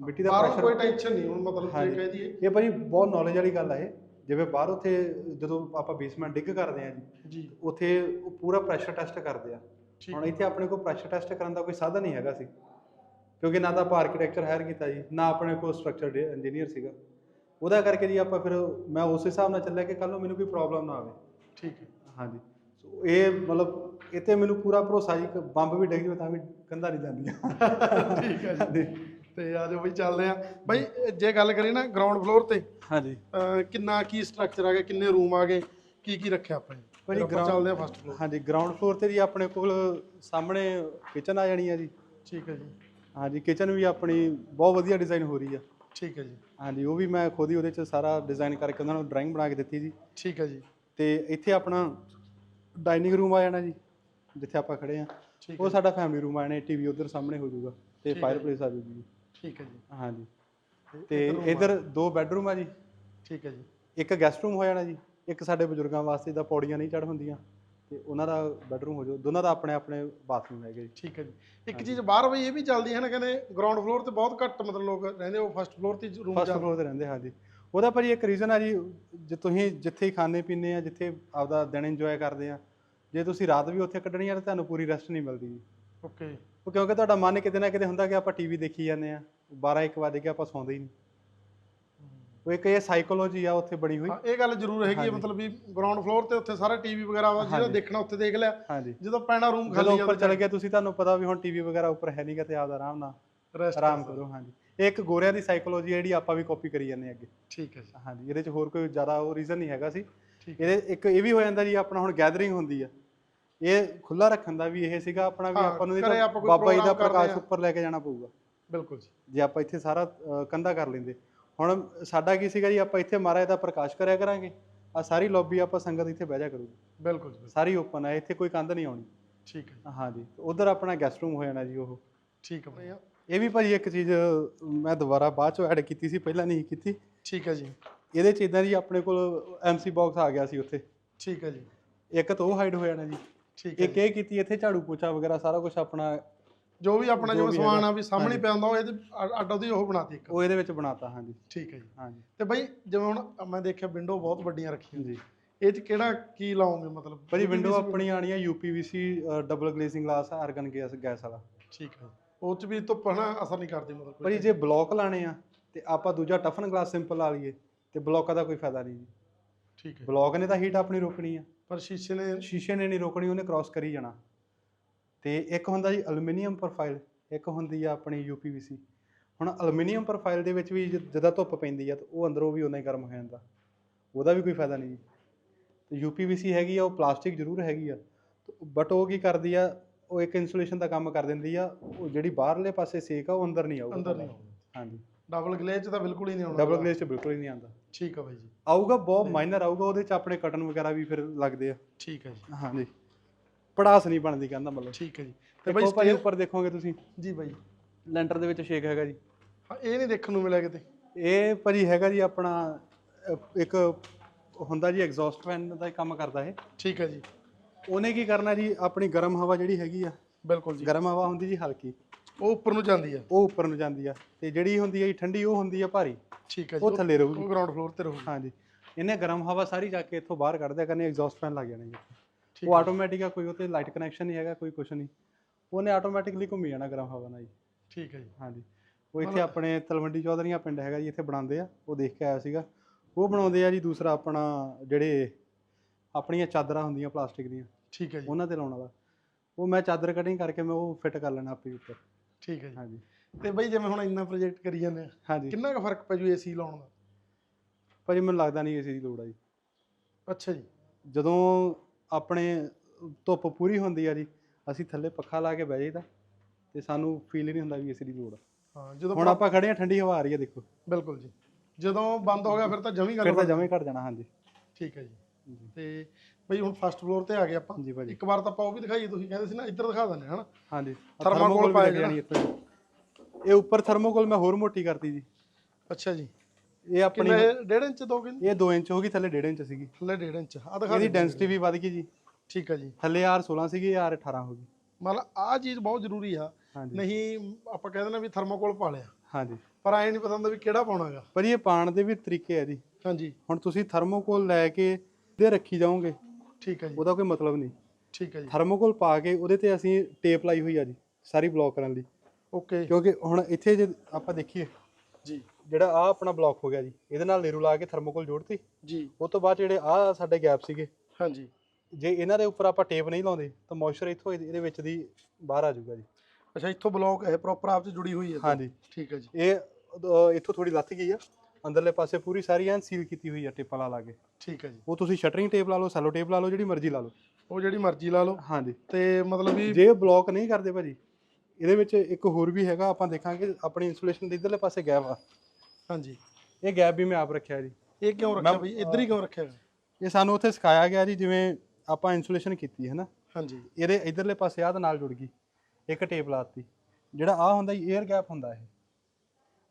ਮਿੱਟੀ ਦਾ ਬਾਹਰੋਂ ਕੋਈ ਪ੍ਰੈਸ਼ਰ ਟੈਨਸ਼ਨ ਨਹੀਂ ਹੁਣ ਮਤਲਬ ਜੇ ਹਾਂਜੀ। ਕਹਿ ਦਈਏ। ਇਹ ਭਾਜੀ ਬਹੁਤ ਨੌਲੇਜ ਵਾਲੀ ਗੱਲ ਇਹ। ਜਿਵੇਂ ਬਾਹਰ ਉੱਥੇ ਜਦੋਂ ਆਪਾਂ ਬੇਸਮੈਂਟ ਡਿੱਗ ਕਰਦੇ ਆ ਜੀ ਜੀ। ਉੱਥੇ ਉਹ ਪੂਰਾ ਪ੍ਰੈਸ਼ਰ ਟੈਸਟ ਕਰਦੇ ਆ। ਠੀਕ। ਹੁਣ ਇੱਥੇ ਆਪਣੇ ਕੋਲ ਪ੍ਰੈਸ਼ਰ ਟੈਸਟ ਕਰਨ ਦਾ ਕੋਈ ਸਾਧਨ ਨਹੀਂ ਹੈਗਾ ਸੀ। ਕਿਉਂਕਿ ਨਾ ਤਾਂ ਆਪਾਂ ਆਰਕੀਟੈਕਚਰ ਹਾਇਰ ਕੀਤਾ ਜੀ ਨਾ ਆਪਣੇ ਕੋਲ ਸਟਰਕਚਰ ਇੰਜੀਨੀਅਰ ਸੀਗਾ। ਉਹਦਾ ਕਰਕੇ ਜੀ ਆਪਾਂ ਫਿਰ ਮੈਂ ਉਸ ਹਿਸਾਬ ਨਾਲ ਚੱਲਿਆ ਕਿ ਕੱਲ ਨੂੰ ਮੈਨੂੰ ਕੋਈ ਪ੍ਰੋਬਲਮ ਨਾ ਆਵੇ। ਠੀਕ ਹੈ। ਹਾਂਜੀ ਸੋ ਇਹ ਮਤਲਬ ਇਹ ਤੇ ਮੈਨੂੰ ਪੂਰਾ ਭਰੋਸਾ ਜੀ ਕਿ ਬੰਬ ਵੀ ਡਿੱਗ ਜਾਵੇ ਤਾਂ ਵੀ ਕੰਧਾ ਨਹੀਂ ਜਾਂਦੀਆਂ। ਠੀਕ ਹੈ ਜੀ। ਤੇ ਆ ਜਾਓ ਬਈ ਚੱਲਦੇ ਆ ਬਾਈ ਜੇ ਗੱਲ ਕਰੀਏ ਨਾ ਗਰਾਊਂਡ ਫਲੋਰ ਤੇ ਹਾਂਜੀ। ਕਿੰਨਾ ਕੀ ਸਟਰਕਚਰ ਆ ਗਿਆ ਕਿੰਨੇ ਰੂਮ ਆ ਗਏ ਕੀ ਕੀ ਰੱਖਿਆ ਆਪਾਂ ਨੇ ਭਾਜੀ, ਫਿਰ ਆਪਾਂ ground- ਚੱਲਦੇ ਆ ਫਸਟ ਫਲੋਰ ਹਾਂਜੀ ਗਰਾਊਂਡ ਫਲੋਰ ਤੇ ਜੀ ਆਪਣੇ ਕੋਲ ਸਾਹਮਣੇ ਕਿਚਨ ਆ ਜਾਣੀ ਆ ਜੀ। ਠੀਕ ਹੈ ਜੀ। ਹਾਂਜੀ ਕਿਚਨ ਵੀ ਆਪਣੀ ਬਹੁਤ ਵਧੀਆ ਡਿਜ਼ਾਈਨ ਹੋ ਰਹੀ ਆ। ਠੀਕ ਹੈ ਜੀ। ਹਾਂਜੀ ਉਹ ਵੀ ਮੈਂ ਖੁਦ ਹੀ ਉਹਦੇ ਚ ਸਾਰਾ ਡਿਜ਼ਾਈਨ ਕਰਕੇ ਉਹਨਾਂ ਨੂੰ ਡਰਾਇੰਗ ਬਣਾ ਕੇ ਦਿੱਤੀ ਜੀ। ਠੀਕ ਹੈ ਜੀ। ਤੇ ਇੱਥੇ ਆਪਣਾ ਡਾਈਨਿੰਗ ਰੂਮ ਆ ਜਾਣਾ ਜੀ ਜਿੱਥੇ ਆਪਾਂ ਖੜੇ ਆ ਠੀਕ ਉਹ ਸਾਡਾ ਫੈਮਿਲੀ ਰੂਮ ਆ ਜਾਣਾ ਟੀਵੀ ਉਧਰ ਸਾਹਮਣੇ ਹੋ ਜਾਊਗਾ ਤੇ ਠੀਕ ਹੈ ਫਾਇਰ ਪਲੇਸ ਆ ਜਾਊਗੀ ਜੀ। ਠੀਕ ਹੈ ਜੀ। ਹਾਂਜੀ। ਤੇ ਤੇ ਇੱਧਰ room ਆ- ਇਧਰ ਦੋ ਬੈੱਡਰੂਮ ਆ ਜੀ। ਠੀਕ ਹੈ ਜੀ। ਇੱਕ ਗੈਸਟ ਰੂਮ ਹੋ ਜਾਣਾ ਜੀ ਇੱਕ ਸਾਡੇ ਬਜ਼ੁਰਗਾਂ ਵਾਸਤੇ ਦਾ ਪੌੜੀਆਂ ਨਹੀਂ ਚੜ ਹੁੰਦੀਆਂ ਤੇ ਉਹਨਾਂ ਦਾ ਬੈੱਡਰੂਮ ਹੋ ਜਾਊ। ਦੋਨਾਂ ਦਾ ਆਪਣੇ ਆਪਣੇ ਬਾਥਰੂਮ ਹੈਗੇ ਜੀ। ਠੀਕ ਹੈ ਜੀ। ਇੱਕ ਚੀਜ਼ ਬਾਹਰ ਬਈ ਇਹ ਵੀ ਚੱਲਦੀ ਹੈ ਨਾ ਕਹਿੰਦੇ ਗਰਾਊਂਡ ਫਲੋਰ ਤੇ ਬਹੁਤ ਘੱਟ ਮਤਲਬ ਲੋਕ ਰਹਿੰਦੇ ਉਹ ਫਸਟ ਫਲੋਰ ਤੇ ਰੂਮ ਫਸਟ ਫਲੋਰ ਤੇ ਰਹਿੰਦੇ ਹਾਂ ਜੀ ਉਹਦਾ ਭਾਜੀ ਇੱਕ ਰੀਜ਼ਨ ਆ ਜੀ ਜੇ ਤੁਸੀਂ ਜਿੱਥੇ ਖਾਣੇ ਪੀਣੇ ਆ ਜਿੱਥੇ ਆਪਦਾ ਦਿਨ ਇੰਜੋਏ ਕਰਦੇ ਆ ਜੇ ਤੁਸੀਂ ਰਾਤ ਵੀ ਉੱਥੇ ਕੱਢਣੀ ਆ ਤਾਂ ਤੁਹਾਨੂੰ ਪੂਰੀ ਰੈਸਟ ਨਹੀਂ ਮਿਲਦੀ। ਜੀ ਓਕੇ ਉਹ ਕਿਉਂਕਿ ਤੁਹਾਡਾ ਮਨ ਕਿਤੇ ਨਾ ਕਿਤੇ ਹੁੰਦਾ ਕਿ ਆਪਾਂ ਟੀਵੀ ਦੇਖੀ ਜਾਂਦੇ ਆ 12 1 ਵਜੇ ਕੇ ਆਪਾਂ ਸੌਂਦੇ ਹੀ ਨਹੀਂ। ਉਹ ਇੱਕ ਇਹ ਸਾਈਕੋਲੋਜੀ ਆ ਉੱਥੇ ਬਣੀ ਹੋਈ। ਹਾਂ ਇਹ ਗੱਲ ਜ਼ਰੂਰ ਹੈਗੀ ਹੈ। ਮਤਲਬ ਵੀ ਗਰਾਊਂਡ ਫਲੋਰ ਤੇ ਉੱਥੇ ਸਾਰਾ ਟੀਵੀ ਵਗੈਰਾ ਵਾ ਜਿਹੜਾ। ਦੇਖਣਾ ਉੱਥੇ ਦੇਖ ਲਿਆ। ਹਾਂਜੀ। ਜਦੋਂ ਪੈਣਾ ਰੂਮ ਜਦੋਂ ਖਾਲੀ ਉੱਪਰ ਚਲੇ ਗਏ ਤੁਸੀਂ ਤੁਹਾਨੂੰ ਪਤਾ ਵੀ ਹੁਣ ਟੀਵੀ ਵਗੈਰਾ ਉੱਪਰ ਹੈ ਨਹੀਂਗਾ ਤੇ ਆਪਦਾ ਆਰਾਮ ਨਾਲ ਰੈਸਟ ਆਰਾਮ ਕਰੋ ਹਾਂਜੀ। ਇਹ ਇੱਕ ਗੋਰਿਆਂ ਦੀ ਸਾਈਕੋਲੋਜੀ ਹੈ ਜਿਹੜੀ ਆਪਾਂ ਵੀ ਕਾਪੀ ਕਰੀ ਜਾਂਦੇ ਹਾਂ ਅੱਗੇ। ਠੀਕ ਹੈ ਜੀ। ਹਾਂਜੀ ਇਹਦੇ 'ਚ ਹੋਰ ਕੋਈ ਜ਼ਿਆਦਾ ਉਹ ਰੀਜ਼ਨ ਨਹੀਂ ਹੈਗਾ ਸੀ। ਇਹਦੇ ਇੱਕ ਇਹ ਵੀ ਹੋ ਜਾਂਦਾ ਜੀ ਆਪਣਾ ਹੁਣ ਗੈਦਰਿੰਗ ਹੁੰਦੀ ਆ। ਇਹ ਖੁੱਲਾ ਰੱਖਣ ਦਾ ਵੀ ਇਹ ਸੀਗਾ ਆਪਣਾ ਵੀ ਹਾਂ, ਆਪਾਂ ਨੂੰ ਬਾਬਾ ਜੀ ਦਾ ਪ੍ਰਕਾਸ਼। ਉੱਪਰ ਲੈ ਕੇ ਜਾਣਾ ਪਊਗਾ। ਬਿਲਕੁਲ ਜੀ। ਜੇ ਆਪਾਂ ਇੱਥੇ ਸਾਰਾ ਕੰਧਾ ਕਰ ਲੈਂਦੇ। ਹੁਣ ਸਾਡਾ ਕੀ ਸੀਗਾ ਜੀ ਆਪਾਂ ਇੱਥੇ ਮਹਾਰਾਜ ਦਾ ਪ੍ਰਕਾਸ਼ ਕਰਿਆ ਕਰਾਂਗੇ। ਆ ਸਾਰੀ ਲੌਬੀ ਆਪਾਂ ਸੰਗਤ ਇੱਥੇ ਬਹਿ ਜਾ ਕਰੂਗੀ। ਬਿਲਕੁਲ ਜੀ। ਸਾਰੀ ਓਪਨ ਹੈ ਇੱਥੇ ਕੋਈ ਕੰਧ ਨਹੀਂ ਆਉਣੀ। ਠੀਕ ਹੈ ਜੀ। ਹਾਂਜੀ ਉਧਰ ਆਪਣਾ ਗੈਸਟ ਰੂਮ ਹੋ ਜਾਣਾ ਜੀ ਉਹ। ਠੀਕ ਹੈ ਭਾਈ। ਇਹ ਵੀ ਭਾਜੀ ਇੱਕ ਚੀਜ਼ ਮੈਂ ਦੁਬਾਰਾ ਬਾਅਦ ਚੋਂ ਐਡ ਕੀਤੀ ਸੀ ਪਹਿਲਾਂ ਨਹੀਂ ਕੀਤੀ। ਠੀਕ ਹੈ ਜੀ। ਇਹਦੇ ਚ ਇਦਾਂ ਜੀ ਆਪਣੇ ਕੋਲ ਐਮਸੀ ਬਾਕਸ ਆ ਗਿਆ ਸੀ ਉੱਥੇ। ਠੀਕ ਹੈ ਜੀ। ਇੱਕ ਤਾਂ ਉਹ ਹਾਈਡ ਹੋ ਜਾਣਾ ਜੀ। ਠੀਕ ਹੈ ਇੱਕ ਇਹ ਕੀਤੀ ਇੱਥੇ ਝਾੜੂ ਪੋਚਾ ਵਗੈਰਾ ਸਾਰਾ ਕੁਝ ਆਪਣਾ ਜੋ ਵੀ ਆਪਣਾ ਜੋ ਜਿਵੇਂ ਸਮਾਨ। ਆ ਵੀ ਸਾਹਮਣੇ ਪਿਆ ਹੁੰਦਾ ਉਹ ਇਹਦੇ ਅੱਡ ਉਹਦੀ ਉਹ ਬਣਾਤੀ ਇੱਕ। ਉਹ ਇਹਦੇ ਵਿੱਚ ਬਣਾਤਾ ਹਾਂਜੀ। ਠੀਕ ਹੈ ਜੀ। ਹਾਂਜੀ। ਤੇ ਬਾਈ ਜਿਵੇਂ ਹੁਣ ਮੈਂ ਦੇਖਿਆ ਵਿੰਡੋ ਬਹੁਤ ਵੱਡੀਆਂ ਰੱਖੀਆਂ। ਜੀ। ਇਹ ਚ ਕਿਹੜਾ ਕੀ ਲਾਉਂਗੇ ਮਤਲਬ? ਭਾਜੀ ਵਿੰਡੋ ਆਪਣੀ ਆਣੀ ਆ UPVC double glazing glass argon gas gas ਵਾਲਾ। ਠੀਕ ਹੈ ਉਹ ਚ ਵੀ ਧੁੱਪ ਹਨਾ ਅਸਰ ਨਹੀਂ ਕਰਦੀ ਮਤਲਬ ਕੋਈ ਭਾਜੀ ਜੇ ਬਲੌਕ ਲਾਣੇ ਆ ਤੇ ਆਪਾਂ ਦੂਜਾ ਟਫਨ ਗਲਾਸ ਸਿੰਪਲ ਲਾ ਲਈਏ ਤੇ ਬਲੌਕਾਂ ਦਾ ਕੋਈ ਫਾਇਦਾ ਨਹੀਂ ਜੀ। ਠੀਕ ਹੈ। ਬਲੌਕ ਨੇ ਤਾਂ ਹੀਟ ਆਪਣੀ ਰੋਕਣੀ ਆ। ਪਰ ਸ਼ੀਸ਼ੇ ਨੇ ਸ਼ੀਸ਼ੇ ਨੇ ਨਹੀਂ ਰੋਕਣੀ ਉਹਨੇ ਕ੍ਰਾਸ ਕਰੀ ਜਾਣਾ। ਤੇ ਇੱਕ ਹੁੰਦਾ ਜੀ ਐਲੂਮੀਨੀਅਮ ਪ੍ਰੋਫਾਈਲ ਇੱਕ ਹੁੰਦੀ ਆ ਆਪਣੀ ਯੂਪੀਵੀਸੀ ਹੁਣ ਐਲੂਮੀਨੀਅਮ ਪ੍ਰੋਫਾਈਲ ਦੇ ਵਿੱਚ ਵੀ ਜਦੋਂ ਧੁੱਪ ਪੈਂਦੀ ਆ ਤਾਂ ਉਹ ਅੰਦਰੋਂ ਵੀ ਉਨਾ ਹੀ ਗਰਮ ਹੋ ਜਾਂਦਾ। ਉਹਦਾ ਵੀ ਕੋਈ ਫਾਇਦਾ ਨਹੀਂ ਜੀ। ਤੇ ਯੂਪੀਵੀਸੀ ਹੈਗੀ ਆ ਉਹ ਪਲਾਸਟਿਕ ਜ਼ਰੂਰ ਹੈਗੀ ਆ। ਬਟ ਉਹ ਕੀ ਕਰਦੀ ਆ ਉਹ ਇੱਕ ਇਨਸੂਲੇਸ਼ਨ ਦਾ ਕੰਮ ਕਰ ਦਿੰਦੀ ਆ ਉਹ ਜਿਹੜੀ ਬਾਹਰਲੇ ਪਾਸੇ ਸੇਕ ਆ ਉਹ ਅੰਦਰ ਨਹੀਂ ਆਊਗਾ ਅੰਦਰ ਨਹੀਂ ਆਉਂਦਾ ਹਾਂਜੀ। ਡਬਲ ਗਲੇਜ ਤਾਂ ਬਿਲਕੁਲ ਹੀ ਨਹੀਂ ਆਉਂਦਾ। ਡਬਲ ਗਲੇਜ਼ 'ਚ ਬਿਲਕੁਲ ਹੀ ਨਹੀਂ ਆਉਂਦਾ। ਠੀਕ ਹੈ ਬਾਈ ਜੀ। ਆਊਗਾ ਬਹੁਤ ਮਾਈਨਰ ਆਊਗਾ ਉਹਦੇ 'ਚ ਆਪਣੇ ਕਟਨ ਵਗੈਰਾ ਵੀ ਫਿਰ ਲੱਗਦੇ ਆ। ਠੀਕ ਹੈ ਜੀ। ਹਾਂਜੀ। ਪੜਾਸ ਨਹੀਂ ਬਣਦੀ ਕਹਿੰਦਾ ਮਤਲਬ। ਠੀਕ ਹੈ ਜੀ। ਤੇ ਤੇ ਬਾਈ ਬਾਈ ਭਾਜੀ ਸਟੇ- ਉੱਪਰ ਦੇਖੋਗੇ ਤੁਸੀਂ? ਜੀ ਬਾਈ। ਲੈਂਟਰ ਦੇ ਵਿੱਚ ਛੇਕ ਹੈਗਾ ਜੀ। ਹਾਂ ਇਹ ਨਹੀਂ ਦੇਖਣ ਨੂੰ ਮਿਲਿਆ ਕਿਤੇ। ਇਹ ਭਾਜੀ ਹੈਗਾ ਜੀ ਆਪਣਾ ਇੱਕ ਹੁੰਦਾ ਜੀ ਐਗਜ਼ੌਸਟ ਫੈਨ ਦਾ ਕੰਮ ਕਰਦਾ ਇਹ। ਠੀਕ ਹੈ ਜੀ। ਉਹਨੇ ਕੀ ਕਰਨਾ ਜੀ? ਆਪਣੀ ਗਰਮ ਹਵਾ ਜਿਹੜੀ ਹੈਗੀ ਆ ਬਿਲਕੁਲ ਜੀ। ਗਰਮ ਹਵਾ ਹੁੰਦੀ ਜੀ ਹਲਕੀ। ਉਹ ਉੱਪਰ ਨੂੰ ਜਾਂਦੀ ਆ। ਉਹ ਉੱਪਰ ਨੂੰ ਜਾਂਦੀ ਆ ਤੇ ਜਿਹੜੀ ਹੁੰਦੀ ਹੈ ਜੀ ਠੰਡੀ ਉਹ ਹੁੰਦੀ ਆ ਭਾਰੀ। ਠੀਕ ਹੈ ਜੀ ਉਹ ਥੱਲੇ ਰਹੂਗੀ। ਉਹ ਗਰਾਊਂਡ ਫਲੋਰ ਤੇ ਰਹੂਗੀ। ਹਾਂਜੀ। ਇਹਨੇ ਗਰਮ ਹਵਾ ਸਾਰੀ ਜਾ ਕੇ ਇੱਥੋਂ ਬਾਹਰ ਕੱਢ ਦਿਆ ਕਰਨੀ ਐਗਜ਼ੌਸਟ ਫੈਨ ਲੱਗ ਜਾਣਾ ਜੀ। ਉਹ ਆਟੋਮੈਟਿਕ ਆ ਕੋਈ ਉਤੇ ਲਾਈਟ ਕਨੈਕਸ਼ਨ ਨਹੀਂ ਹੈਗਾ ਕੋਈ ਕੁਛ ਨਹੀਂ। ਉਹਨੇ ਆਟੋਮੈਟਿਕਲੀ ਘੁੰਮੀ ਜਾਣਾ ਗਰਮ ਹਵਾ ਨਾਲ ਜੀ। ਠੀਕ ਹੈ ਜੀ। ਹਾਂਜੀ। ਉਹ ਇੱਥੇ ਆਪਣੇ ਤਲਵੰਡੀ ਚੌਧਰੀਆਂ ਪਿੰਡ ਹੈਗਾ ਜੀ ਇੱਥੇ ਬਣਾਉਂਦੇ ਆ। ਉਹ ਦੇਖ ਕੇ ਆਇਆ ਸੀਗਾ। ਉਹ ਬਣਾਉਂਦੇ ਆ ਜੀ ਦੂਸਰਾ ਆਪਣਾ ਜਿਹੜੇ ਆਪਣੀਆਂ ਚਾਦਰਾਂ ਹੁੰਦੀਆਂ ਪਲਾਸਟਿਕ ਦੀਆਂ। ਠੀਕ ਹੈ ਜੀ। ਉਹਨਾਂ ਤੇ ਲਾਉਣ ਵਾਲਾ। ਉਹ ਮੈਂ ਚਾਦਰ ਕਟਿੰਗ ਕਰਕੇ ਮੈਂ ਉਹ ਫਿੱਟ ਕਰ ਲੈਣਾ ਆਪੇ ਉੱਪਰ। ਠੀਕ ਹੈ ਜੀ। ਹਾਂਜੀ। ਤੇ ਬਈ ਜਿਵੇਂ ਹੁਣ ਇੰਨਾ ਪ੍ਰੋਜੈਕਟ ਕਰੀ ਜਾਂਦੇ ਆ ਹਾਂਜੀ। ਕਿੰਨਾ ਕੁ ਫ਼ਰਕ ਪੈ ਜੂ ਏਸੀ ਲਾਉਣ ਦਾ? ਭਾਜੀ ਮੈਨੂੰ ਲੱਗਦਾ ਨਹੀਂ ਇਸੇ ਦੀ ਲੋੜ ਆ ਜੀ। ਅੱਛਾ ਜੀ। ਜਦੋਂ ਆਪਣੇ ਧੁੱਪ ਪੂਰੀ ਹੁੰਦੀ ਆ ਜੀ ਅਸੀਂ ਥੱਲੇ ਪੱਖਾ ਲਾ ਕੇ ਬਹਿ ਜਾਈਦਾ ਤੇ ਸਾਨੂੰ ਫੀਲ ਹੀ ਨਹੀਂ ਹੁੰਦਾ ਵੀ ਏਸੀ ਦੀ ਲੋੜ ਆ। ਹਾਂ ਜਦੋਂ ਹੁਣ ਆਪਾਂ ਖੜੇ ਆ ਠੰਡੀ ਹਵਾ ਆ ਰਹੀ ਆ ਦੇਖੋ। ਬਿਲਕੁਲ ਜੀ। ਜਦੋਂ ਬੰਦ ਹੋ ਗਿਆ ਫਿਰ ਤਾਂ ਜਮੀ ਗੱਲ ਫਿਰ ਤਾਂ ਜਮੇ ਘਟ ਜਾਣਾ ਹਾਂਜੀ। ਠੀਕ ਹੈ ਜੀ। ਤੇ ਬਈ ਹੁਣ ਫਸਟ ਫਲੋਰ ਤੇ ਆ ਗਏ ਆਪਾਂ। ਜੀ ਭਾਜੀ। ਇੱਕ ਵਾਰ ਤਾਂ ਆਪਾਂ ਉਹ ਵੀ ਦਿਖਾਈਏ ਤੁਸੀਂ ਕਹਿੰਦੇ ਸੀ ਨਾ ਇੱਧਰ ਦਿਖਾ ਦਿੰਦੇ ਹਨਾ? ਹਾਂਜੀ। ਥਰਮੋਕੋਲ ਪਾਇਆ ਜਾਣੀ ਇੱਥੇ। ਇਹ ਉੱਪਰ ਥਰਮੋਕੋਲ ਮੈਂ ਹੋਰ ਮੋਟੀ ਕਰਤੀ ਜੀ। ਅੱਛਾ ਜੀ। ਇਹ ਆਪਣੀ ਕਿੰਨੇ 1.5 ਇੰਚ 2 ਇੰਚ ਇਹ 2 ਇੰਚ ਹੋ ਗਈ ਥੱਲੇ 1.5 ਇੰਚ ਸੀਗੀ। ਥੱਲੇ 1.5 ਇੰਚ। ਆ ਦਿਖਾ ਇਹਦੀ ਡੈਂਸਿਟੀ ਵੀ ਵੱਧ ਗਈ ਜੀ। ਠੀਕ ਹੈ ਜੀ। ਥੱਲੇ ਆਰ 16 ਸੀਗੀ ਆਰ 18 ਹੋ ਗਈ। ਮਤਲਬ ਆਹ ਚੀਜ਼ ਬਹੁਤ ਜ਼ਰੂਰੀ ਆ। ਹਾਂਜੀ। ਨਹੀਂ ਆਪਾਂ ਕਹਿੰਦੇ ਨਾ ਵੀ ਥਰਮੋਕੋਲ ਪਾ ਲਿਆ। ਹਾਂਜੀ। ਪਰ ਐ ਨਹੀਂ ਪਤਾ ਹੁੰਦਾ ਵੀ ਕਿਹੜਾ ਪਾਉਣਾਗਾ ਪਰ ਇਹ ਪਾਣ ਦੇ ਵੀ ਤਰੀਕੇ ਆ ਜੀ। ਹਾਂਜੀ। ਹੁਣ ਤੁਸੀਂ ਥਰਮੋਕੋਲ ਲੈ ਕੇ ਦੇ ਰੱਖੀ ਜਾਓਗੇ। ਠੀਕ ਹੈ ਜੀ। ਉਹਦਾ ਕੋਈ ਮਤਲਬ ਨਹੀਂ। ਠੀਕ ਹੈ ਜੀ। ਥਰਮੋਕੋਲ ਪਾ ਕੇ ਉਹਦੇ ਤੇ ਅਸੀਂ ਟੇਪ ਲਾਈ ਹੋਈ ਆ ਜੀ ਸਾਰੀ ਬਲੌਕ ਕਰਨ ਲਈ। ਓਕੇ। ਕਿਉਂਕਿ ਹੁਣ ਇੱਥੇ ਜੇ ਆਪਾਂ ਦੇਖੀਏ ਜੀ। ਜਿਹੜਾ ਆ ਆਪਣਾ ਬਲੌਕ ਹੋ ਗਿਆ ਜੀ ਇਹਦੇ ਨਾਲ ਲੇਰੂ ਲਾ ਕੇ ਥਰਮੋਕੋਲ ਜੋੜਤੀ। ਜੀ। ਉਸ ਤੋਂ ਬਾਅਦ ਜਿਹੜੇ ਆ ਸਾਡੇ ਗੈਪ ਸੀਗੇ ਹਾਂਜੀ। ਜੇ ਇਹਨਾਂ ਦੇ ਉੱਪਰ ਆਪਾਂ ਟੇਪ ਨਹੀਂ ਲਾਉਂਦੇ ਤਾਂ ਮੋਇਸਚਰ ਇੱਥੋਂ ਇਹਦੇ ਵਿੱਚ ਦੀ ਬਾਹਰ ਆ ਜਾਊਗਾ ਜੀ। ਅੱਛਾ ਇੱਥੋਂ ਬਲੌਕ ਇਹ ਪ੍ਰੋਪਰ ਆਪ ਚ ਜੁੜੀ ਹੋਈ ਹੈ। ਹਾਂਜੀ। ਠੀਕ ਹੈ ਜੀ। ਇਹ ਇੱਥੋਂ ਥੋੜੀ ਲੱਥ ਗਈ ਆ। ਅੰਦਰਲੇ ਪਾਸੇ ਪੂਰੀ ਸਾਰੀ ਐਨ ਸੀਲ ਕੀਤੀ ਹੋਈ ਆ ਟੇਪਾਂ ਲਾ ਲਾ ਕੇ। ਠੀਕ ਹੈ ਜੀ। ਉਹ ਤੁਸੀਂ ਸ਼ਟਰਿੰਗ ਟੇਪ ਲਾ ਲਓ ਸੈਲੋ ਟੇਪ ਲਾ ਲਓ ਜਿਹੜੀ ਮਰਜ਼ੀ ਲਾ ਲਓ। ਉਹ ਜਿਹੜੀ ਮਰਜ਼ੀ ਲਾ ਲਓ। ਹਾਂਜੀ। ਤੇ ਮਤਲਬ ਵੀ ਜੇ ਬਲੌਕ ਨਹੀਂ ਕਰਦੇ ਭਾਜੀ ਇਹਦੇ ਵਿੱਚ ਇੱਕ ਹੋਰ ਵੀ ਹੈਗਾ ਆਪਾਂ ਦੇਖਾਂਗੇ ਆਪਣੀ ਇਨਸੂਲੇਸ਼ਨ ਦੇ ਇਧਰਲੇ ਪਾਸੇ ਗੈਪ ਆ। ਹਾਂਜੀ। ਇਹ ਗੈਪ ਵੀ ਮੈਂ ਆਪ ਰੱਖਿਆ ਜੀ। ਇਹ ਕਿਉਂ ਰੱਖਿਆ ਬਈ ਇੱਧਰ ਹੀ ਕਿਉਂ ਰੱਖਿਆ? ਇਹ ਸਾਨੂੰ ਉੱਥੇ ਸਿਖਾਇਆ ਗਿਆ ਜੀ ਜਿਵੇਂ ਆਪਾਂ ਇਨਸੂਲੇਸ਼ਨ ਕੀਤੀ ਹੈ ਨਾ। ਹਾਂਜੀ। ਇਹਦੇ ਇਧਰਲੇ ਪਾਸੇ ਆਹ ਦੇ ਨਾਲ ਜੁੜ ਗਈ ਇੱਕ ਟੇਪ ਲਾਤੀ ਜਿਹੜਾ ਆ ਹੁੰਦਾ ਜੀ 에ਅਰ ਗੈਪ ਹੁੰਦਾ ਇਹ।